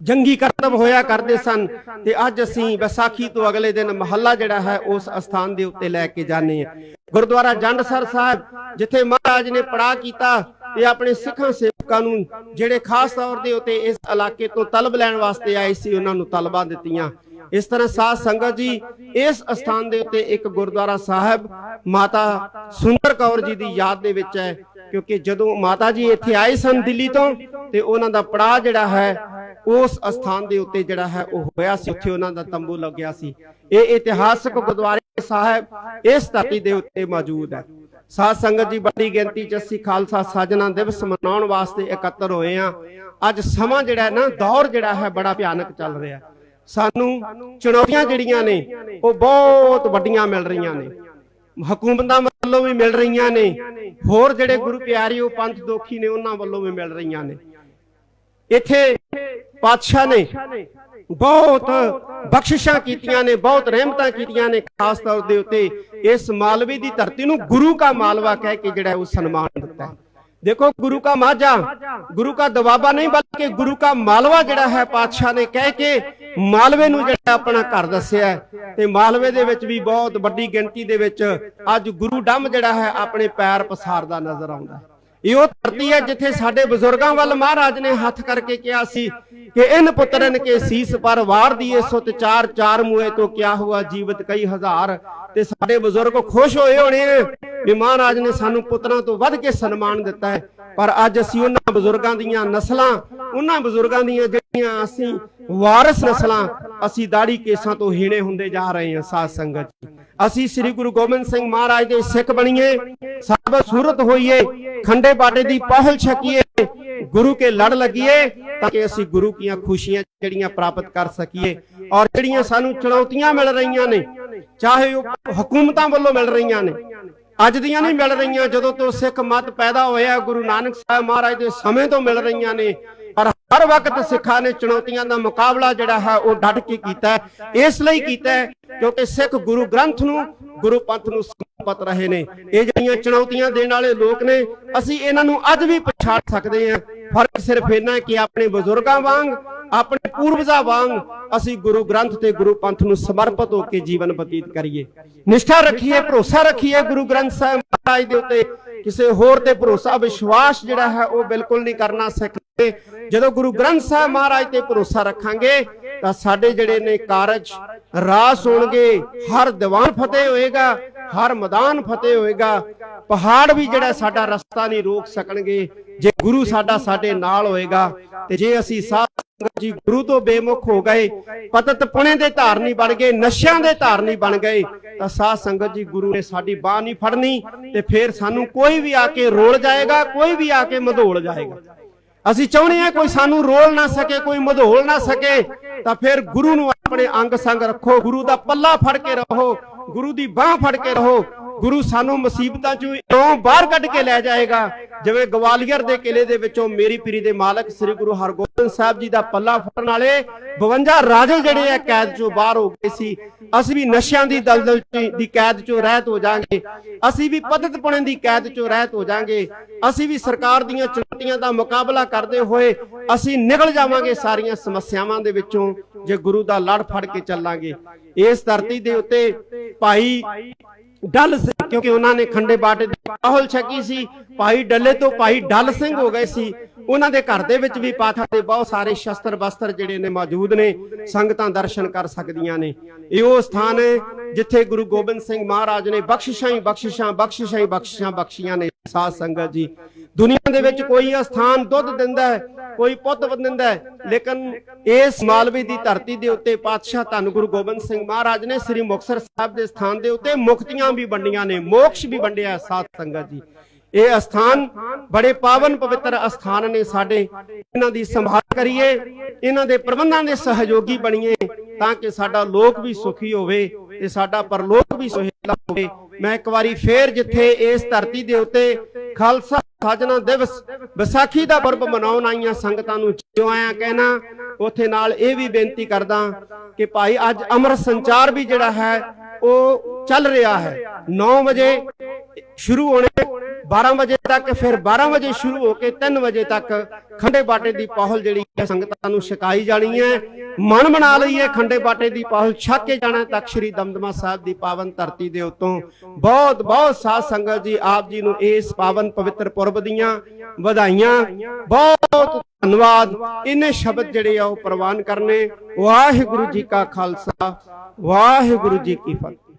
ਜੰਗੀ ਕਰਤਬ ਹੋਇਆ ਕਰਦੇ ਸਨ ਤੇ ਅੱਜ ਅਸੀਂ ਵਿਸਾਖੀ ਤੋਂ ਅਗਲੇ ਦਿਨ ਮਹੱਲਾ ਜਿਹੜਾ ਹੈ ਉਸ ਅਸਥਾਨ ਦੇ ਉੱਤੇ ਲੈ ਕੇ ਜਾਂਦੇ ਆ ਗੁਰਦੁਆਰਾ ਜੰਡਸਰ ਸਾਹਿਬ ਜਿੱਥੇ ਮਹਾਰਾਜ ਨੇ ਪੜਾ ਕੀਤਾ ਤੇ ਆਪਣੇ ਸਿੱਖਾਂ ਸੇਵਕਾਂ ਨੂੰ, ਜਿਹੜੇ ਖਾਸ ਤੌਰ ਦੇ ਉੱਤੇ ਇਸ ਇਲਾਕੇ ਤੋਂ ਤਲਬ ਲੈਣ ਵਾਸਤੇ ਆਏ ਸੀ, ਉਹਨਾਂ ਨੂੰ ਤਲਬਾਂ ਦਿੱਤੀਆਂ। ਇਸ ਤਰ੍ਹਾਂ ਸਾਧ ਸੰਗਤ ਜੀ, ਇਸ ਅਸਥਾਨ ਦੇ ਉੱਤੇ ਇੱਕ ਗੁਰਦੁਆਰਾ ਸਾਹਿਬ, ਮਾਤਾ ਸੁੰਦਰ ਕੌਰ ਜੀ ਦੀ ਯਾਦ ਦੇ ਵਿੱਚ ਹੈ, ਕਿਉਂਕਿ ਜਦੋਂ ਮਾਤਾ ਜੀ ਇੱਥੇ ਆਏ ਸਨ ਦਿੱਲੀ ਤੋਂ, ਤੇ ਉਹਨਾਂ ਦਾ ਪੜਾਅ ਜਿਹੜਾ ਹੈ, ਉਸ ਅਸਥਾਨ ਦੇ ਉੱਤੇ ਜਿਹੜਾ ਹੈ, ਉਹ ਹੋਇਆ ਸੀ, ਉੱਥੇ ਉਹਨਾਂ ਦਾ ਤੰਬੂ ਲੱਗਿਆ ਸੀ। ਇਹ ਇਤਿਹਾਸਕ ਗੁਰਦੁਆਰੇ ਸਾਹਿਬ ਇਸ ਧਰਤੀ ਦੇ ਉੱਤੇ ਮੌਜੂਦ ਹੈ। ਸਾਧ ਸੰਗਤ ਜੀ, ਵੱਡੀ ਗਿਣਤੀ ਚ ਅਸੀਂ ਖਾਲਸਾ ਸਾਜਣਾ ਦਿਵਸ ਮਨਾਉਣ ਵਾਸਤੇ ਇਕੱਤਰ ਹੋਏ ਆ ਅੱਜ ਸਮਾਂ ਜਿਹੜਾ ਨਾ, ਦੌਰ ਜਿਹੜਾ ਹੈ, ਬੜਾ ਭਿਆਨਕ ਚੱਲ ਰਿਹਾ। ਸਾਨੂੰ ਚੁਣੌਤੀਆਂ ਜਿਹੜੀਆਂ ਨੇ, ਉਹ ਬਹੁਤ ਵੱਡੀਆਂ ਮਿਲ ਰਹੀਆਂ ਨੇ। ਹਕੂਮਤਾਂ ਵੱਲੋਂ ਵੀ ਮਿਲ ਰਹੀਆਂ ਨੇ। ਹੋਰ ਜਿਹੜੇ ਗੁਰੂ ਪਿਆਰੇ, ਉਹ ਪੰਥ ਦੋਖੀ ਨੇ, ਉਹਨਾਂ ਵੱਲੋਂ ਵੀ ਮਿਲ ਰਹੀਆਂ ਨੇ। ਇੱਥੇ ਪਾਤਸ਼ਾਹ ਨੇ ਬਹੁਤ ਬਖਸ਼ਿਸ਼ਾਂ ਕੀਤੀਆਂ ਨੇ, ਬਹੁਤ ਰਹਿਮਤਾਂ ਕੀਤੀਆਂ ਨੇ, ਖਾਸ ਤੌਰ ਦੇ ਉੱਤੇ ਇਸ ਮਾਲਵੇ ਦੀ ਧਰਤੀ ਨੂੰ ਗੁਰੂ ਕਾ ਮਾਲਵਾ ਕਹਿ ਕੇ ਜਿਹੜਾ ਉਹ ਸਨਮਾਨ ਦਿੱਤਾ ਹੈ। ਦੇਖੋ, ਗੁਰੂ ਕਾ ਮਾਝਾ, ਗੁਰੂ ਕਾ ਦਵਾਬਾ ਨਹੀਂ, ਬਲਕਿ ਗੁਰੂ ਕਾ ਮਾਲਵਾ ਜਿਹੜਾ ਹੈ, ਪਾਤਸ਼ਾਹ ਨੇ ਕਹਿ ਕੇ ਮਾਲਵੇ ਨੂੰ ਜਿਹੜਾ ਆਪਣਾ ਘਰ ਦੱਸਿਆ ਹੈ। ਤੇ ਮਾਲਵੇ ਦੇ ਵਿੱਚ ਵੀ ਬਹੁਤ ਵੱਡੀ ਗਿਣਤੀ ਦੇ ਵਿੱਚ ਅੱਜ ਗੁਰੂ ਡੰਮ ਜਿਹੜਾ ਹੈ, ਆਪਣੇ ਪੈਰ ਪਸਾਰਦਾ ਨਜ਼ਰ ਆਉਂਦਾ ਹੈ। ਇਹ ਉਹ ਧਰਤੀ ਹੈ ਜਿੱਥੇ ਸਾਡੇ ਬਜ਼ੁਰਗਾਂ ਵੱਲ ਮਹਾਰਾਜ ਨੇ ਹੱਥ ਕਰਕੇ ਕਿਹਾ ਸੀ ਕਿ ਇਨ ਪੁੱਤਰਨ ਕੇ ਸੀਸ ਪਰ ਵਾਰ ਦੀਏ ਸੁਤ ਚਾਰ ਚਾਰ ਮੂਏ ਤੋਂ ਕਿਆ ਹੁਆ ਜੀਵਤ ਕਈ ਹਜ਼ਾਰ। ਤੇ ਸਾਡੇ ਬਜ਼ੁਰਗ ਖੁਸ਼ ਹੋਏ ਹੋਣੇ ਆ ਵੀ ਮਹਾਰਾਜ ਨੇ ਸਾਨੂੰ ਪੁੱਤਰਾਂ ਤੋਂ ਵੱਧ ਕੇ ਸਨਮਾਨ ਦਿੱਤਾ ਹੈ। ਪਰ ਅੱਜ ਅਸੀਂ ਉਹਨਾਂ ਬਜ਼ੁਰਗਾਂ ਦੀਆਂ ਨਸਲਾਂ, ਉਹਨਾਂ ਬਜ਼ੁਰਗਾਂ ਦੀਆਂ ਜਿਹੜੀਆਂ ਅਸੀਂ ਵਾਰਿਸ ਨਸਲਾਂ, ਅਸੀਂ ਦਾੜੀ ਕੇਸਾਂ ਤੋਂ ਹੀਣੇ ਹੁੰਦੇ ਜਾ ਰਹੇ ਹਾਂ ਸਾਧ ਸੰਗਤ ਅਸੀਂ ਸ੍ਰੀ ਗੁਰੂ ਗੋਬਿੰਦ ਸਿੰਘ ਮਹਾਰਾਜ ਦੇ ਸਿੱਖ ਬਣੀਏ ਸਭ ਸੂਰਤ ਹੋਈਏ, ਖੰਡੇ ਬਾਟੇ ਦੀ ਪਹਿਲ ਛਕੀਏ, ਗੁਰੂ ਕੇ ਲੜ ਲੱਗੀਏ, ਤਾਂ ਕਿ ਅਸੀਂ ਗੁਰੂ ਕੀਆਂ ਖੁਸ਼ੀਆਂ ਜਿਹੜੀਆਂ ਪ੍ਰਾਪਤ ਕਰ ਸਕੀਏ ਔਰ ਜਿਹੜੀਆਂ ਸਾਨੂੰ ਚੁਣੌਤੀਆਂ ਮਿਲ ਰਹੀਆਂ ਨੇ, ਚਾਹੇ ਉਹ ਹਕੂਮਤਾਂ ਵੱਲੋਂ ਮਿਲ ਰਹੀਆਂ ਨੇ, ਅੱਜ ਦੀਆਂ ਨਹੀਂ ਮਿਲ ਰਹੀਆਂ, ਜਦੋਂ ਤੋਂ ਸਿੱਖ ਮਤ ਪੈਦਾ ਹੋਇਆ, ਗੁਰੂ ਨਾਨਕ ਸਾਹਿਬ ਮਹਾਰਾਜ ਦੇ ਸਮੇਂ ਤੋਂ ਮਿਲ ਰਹੀਆਂ ਨੇ ਪਰ ਹਰ ਵਕਤ ਸਿੱਖਾਂ ਨੇ ਚੁਣੌਤੀਆਂ ਦਾ ਮੁਕਾਬਲਾ ਜਿਹੜਾ ਹੈ ਉਹ ਡਟ ਕੇ ਕੀਤਾ ਇਸ ਲਈ ਕੀਤਾ ਕਿਉਂਕਿ ਸਿੱਖ ਗੁਰੂ ਗ੍ਰੰਥ ਨੂੰ, ਗੁਰੂ ਪੰਥ ਨੂੰ ਸਮਰਪਿਤ ਰਹੇ ਨੇ। ਇਹ ਜਿਹੜੀਆਂ ਚੁਣੌਤੀਆਂ ਦੇਣ ਵਾਲੇ ਲੋਕ ਨੇ, ਅਸੀਂ ਇਹਨਾਂ ਨੂੰ ਅੱਜ ਵੀ ਪਛਾਣ ਸਕਦੇ ਹਾਂ। ਫ਼ਰਕ ਸਿਰਫ ਇਹਨਾਂ ਕਿ ਆਪਣੇ ਬਜ਼ੁਰਗਾਂ ਵਾਂਗ ਆਪਣੇ ਪੂਰਵਜਾਂ ਵਾਂਗ ਅਸੀਂ ਗੁਰੂ ਗ੍ਰੰਥ ਤੇ ਗੁਰੂ ਪੰਥ ਨੂੰ ਸਮਰਪਿਤ ਹੋ ਕੇ ਜੀਵਨ ਬਤੀਤ ਕਰੀਏ। ਨਿਸ਼ਠਾ ਰੱਖੀਏ, ਭਰੋਸਾ ਰੱਖੀਏ ਗੁਰੂ ਗ੍ਰੰਥ ਸਾਹਿਬ ਮਹਾਰਾਜ ਦੇ ਉੱਤੇ। ਕਿਸੇ ਹੋਰ ਤੇ ਭਰੋਸਾ, ਵਿਸ਼ਵਾਸ ਜਿਹੜਾ ਹੈ ਉਹ ਬਿਲਕੁਲ ਨਹੀਂ ਕਰਨਾ ਸਿੱਖਦੇ ਜਦੋਂ ਗੁਰੂ ਗ੍ਰੰਥ ਸਾਹਿਬ ਮਹਾਰਾਜ ਤੇ ਭਰੋਸਾ ਰੱਖਾਂਗੇ, ਤਾਂ ਸਾਡੇ ਜਿਹੜੇ ਨੇ ਕਾਰਜ ਰਾਸ ਹੋਣਗੇ ਹਰ ਦੀਵਾਨ ਫਤਿਹ ਹੋਏਗਾ, ਹਰ ਮੈਦਾਨ ਫਤਿਹ ਹੋਏਗਾ। ਪਹਾੜ ਵੀ ਜਿਹੜਾ ਸਾਡਾ ਰਸਤਾ ਨਹੀਂ ਰੋਕ ਸਕਣਗੇ। ਜੇ ਗੁਰੂ ਸਾਡਾ ਸਾਡੇ ਨਾਲ ਹੋਏਗਾ, ਤੇ ਜੇ ਅਸੀਂ ਸਾਧ ਜੀ, ਗੁਰੂ ਤੋਂ ਬੇਮੁਖ ਹੋ ਗਏ, ਪਤਤ ਪੁਣੇ ਦੇ ਧਾਰਨੀ ਬਣ ਗਏ, ਨਸ਼ਿਆਂ ਦੇ ਧਾਰਨੀ ਬਣ ਗਏ, ਤਾਂ ਸਾਧ ਸੰਗਤ ਜੀ, ਗੁਰੂ ਨੇ ਸਾਡੀ ਬਾਹ ਨਹੀਂ ਫੜਨੀ ਤੇ ਫੇਰ ਸਾਨੂੰ ਕੋਈ ਵੀ ਆ ਕੇ ਰੋਲ ਜਾਏਗਾ, ਕੋਈ ਵੀ ਆ ਕੇ ਮਧੋਲ ਜਾਏਗਾ। ਅਸੀਂ ਚਾਹੁੰਦੇ ਹਾਂ ਕੋਈ ਸਾਨੂੰ ਰੋਲ ਨਾ ਸਕੇ, ਕੋਈ ਮਧੋਲ ਨਾ ਸਕੇ, ਤਾਂ ਫਿਰ ਗੁਰੂ ਨੂੰ ਆਪਣੇ ਅੰਗ ਸੰਗ ਰੱਖੋ, ਗੁਰੂ ਦਾ ਪੱਲਾ ਫੜ ਕੇ ਰਹੋ। ਗੁਰੂ ਦੀ ਬਾਹ ਫੜ ਕੇ ਰਹੋ। ਗੁਰੂ ਸਾਨੂੰ ਮੁਸੀਬਤਾਂ ਚੋਂ ਇਉਂ ਬਾਹਰ ਕੱਢ ਕੇ ਲੈ ਜਾਏਗਾ। ਜਿਵੇਂ ਗਵਾਲੀਅਰ ਦੇ ਕਿਲੇ ਦੇ ਵਿੱਚੋਂ ਮੇਰੀ ਪੀਰੀ ਦੇ ਮਾਲਕ ਸ੍ਰੀ ਗੁਰੂ ਹਰਗੋਬਿੰਦ ਸਾਹਿਬ ਜੀ ਦਾ ਪੱਲਾ ਫੜਨ ਵਾਲੇ 52 ਰਾਜੇ ਜਿਹੜੇ ਆ ਕੈਦ ਚੋਂ ਬਾਹਰ ਹੋ ਗਏ ਸੀ। ਅਸੀਂ ਵੀ ਨਸ਼ਿਆਂ ਦੀ ਦਲਦਲ ਦੀ ਕੈਦ ਚੋਂ ਰਹਿਤ ਹੋ ਜਾਾਂਗੇ। ਅਸੀਂ ਵੀ ਪਤਤਪੁਣੇ ਦੀ ਕੈਦ ਚੋਂ ਰਹਿਤ ਹੋ ਜਾਾਂਗੇ। ਅਸੀਂ ਵੀ ਸਰਕਾਰ ਦੀਆਂ ਚੁਣੌਤੀਆਂ ਦਾ ਮੁਕਾਬਲਾ ਕਰਦੇ ਹੋਏ ਅਸੀਂ ਨਿਕਲ ਜਾਵਾਂਗੇ ਸਾਰੀਆਂ ਸਮੱਸਿਆਵਾਂ ਦੇ ਵਿੱਚੋਂ। ਜੇ ਗੁਰੂ ਦਾ ਲੜ ਫੜ ਕੇ ਚੱਲਾਂਗੇ। ਇਸ ਧਰਤੀ ਦੇ ਉੱਤੇ ਭਾਈ ਡੱਲ ਸਿੰਘ, ਕਿਉਂਕਿ ਉਹਨਾਂ ਨੇ ਖੰਡੇ ਬਾਟੇ ਦੀ ਪਾਹਲ ਛਕੀ ਸੀ। ਭਾਈ ਡੱਲੇ ਤੋਂ ਭਾਈ ਡੱਲ ਸਿੰਘ ਹੋ ਗਏ ਸੀ। ਉਹਨਾਂ ਦੇ ਘਰ ਦੇ ਵਿੱਚ ਵੀ ਪਾਥਾ ਤੇ ਬਹੁਤ ਸਾਰੇ ਸ਼ਸਤਰ ਬਸਤਰ ਜਿਹੜੇ ਨੇ ਮੌਜੂਦ ਨੇ, ਸੰਗਤਾਂ ਦਰਸ਼ਨ ਕਰ ਸਕਦੀਆਂ ਨੇ। ਇਹ ਉਹ ਸਥਾਨ ਹੈ ਜਿੱਥੇ ਗੁਰੂ ਗੋਬਿੰਦ ਸਿੰਘ ਮਹਾਰਾਜ ਨੇ ਬਖਸ਼ਿਸ਼ਾਂ ਹੀ ਬਖਸ਼ਿਸ਼ਾਂ ਬਖਸ਼ਿਸ਼ਾਂ ਹੀ ਬਖਸ਼ਿਸ਼ਾਂ ਬਖਸ਼ੀਆਂ ਨੇ। ਸਾਧ ਸੰਗਤ ਜੀ ਦੁਨੀਆ ਦੇ ਵਿੱਚ ਕੋਈ ਅਸਥਾਨ ਦੁੱਧ ਦਿੰਦਾ ਹੈ, ਕੋਈ ਪੁੱਤ ਦਿੰਦਾ ਹੈ, ਲੇਕਿਨ ਇਸ ਮਾਲਵੇ ਦੀ ਧਰਤੀ ਦੇ ਉੱਤੇ ਪਾਤਸ਼ਾਹ ਧੰਨ ਗੁਰੂ ਗੋਬਿੰਦ ਸਿੰਘ ਮਹਾਰਾਜ ਨੇ ਸ੍ਰੀ ਮੁਕਤਸਰ ਸਾਹਿਬ ਦੇ ਸਥਾਨ ਦੇ ਉੱਤੇ ਮੁਕਤੀਆਂ ਵੀ ਵੰਡੀਆਂ ਨੇ, ਮੋਕਸ਼ ਵੀ ਵੰਡਿਆ ਸਾਧ ਸੰਗਤ ਜੀ। ਇਹ ਅਸਥਾਨ ਬੜੇ ਪਾਵਨ ਪਵਿੱਤਰ ਅਸਥਾਨ ਨੇ ਸਾਡੇ। ਇਹਨਾਂ ਦੀ ਸੰਭਾਲ ਕਰੀਏ, ਇਹਨਾਂ ਦੇ ਪ੍ਰਬੰਧਾਂ ਦੇ ਸਹਿਯੋਗੀ ਬਣੀਏ ਤਾਂ ਕਿ ਸਾਡਾ ਲੋਕ ਵੀ ਸੁਖੀ ਹੋਵੇ। ਤੇ ਸਾਡਾ ਪਰਲੋਕ ਵੀ ਸੁਹੇਲਾ ਹੋਵੇ। ਮੈਂ ਇੱਕ ਵਾਰੀ ਫੇਰ ਜਿੱਥੇ ਇਸ ਧਰਤੀ ਦੇ ਉੱਤੇ ਖਾਲਸਾ ਸਾਜਣਾ ਦਿਵਸ ਵਿਸਾਖੀ ਦਾ ਪਰਬ ਮਨਾਉਣ ਆਈਆਂ ਸੰਗਤਾਂ ਨੂੰ ਜਿਉ ਆਇਆ ਕਹਿਣਾ, ਉਥੇ ਨਾਲ ਇਹ ਵੀ ਬੇਨਤੀ ਕਰਦਾ ਕਿ ਭਾਈ ਅੱਜ ਅਮਰ ਸੰਚਾਰ ਵੀ ਜਿਹੜਾ ਹੈ, ਉਹ ਚੱਲ ਰਿਹਾ ਹੈ। 9 ਵਜੇ ਸ਼ੁਰੂ ਹੋਣੇ 12 ਵਜੇ ਤੱਕ, ਫਿਰ 12 ਵਜੇ ਸ਼ੁਰੂ ਹੋ ਕੇ 3 ਵਜੇ ਤੱਕ ਖੰਡੇ ਬਾਟੇ ਦੀ ਪਹਲ ਜਿਹੜੀ ਹੈ, ਸੰਗਤਾਂ ਨੂੰ ਛਕਾਈ ਜਾਣੀ ਹੈ। ਮਨ ਬਣਾ ਲਈਏ ਖੰਡੇ ਬਾਟੇ ਦੀ ਪਹਲ, ਛਕ ਕੇ ਜਾਣਾ ਤੱਕ ਸ਼੍ਰੀ ਦਮਦਮਾ ਸਾਹਿਬ ਦੀ ਪਾਵਨ ਧਰਤੀ ਦੇ ਉਤੋਂ। ਬਹੁਤ ਬਹੁਤ ਸਾਧ ਸੰਗਤ ਜੀ, ਆਪ ਜੀ ਨੂੰ ਇਸ ਪਾਵਨ ਪਵਿੱਤਰ ਪੁਰਬ ਦੀਆਂ ਵਧਾਈਆਂ। ਬਹੁਤ ਧੰਨਵਾਦ। ਇਹਨੇ ਸ਼ਬਦ ਜਿਹੜੇ ਆ ਉਹ ਪ੍ਰਵਾਨ ਕਰਨੇ। ਵਾਹਿਗੁਰੂ ਜੀ ਕਾ ਖਾਲਸਾ, ਵਾਹਿਗੁਰੂ ਜੀ ਕੀ ਫਤਿਹ।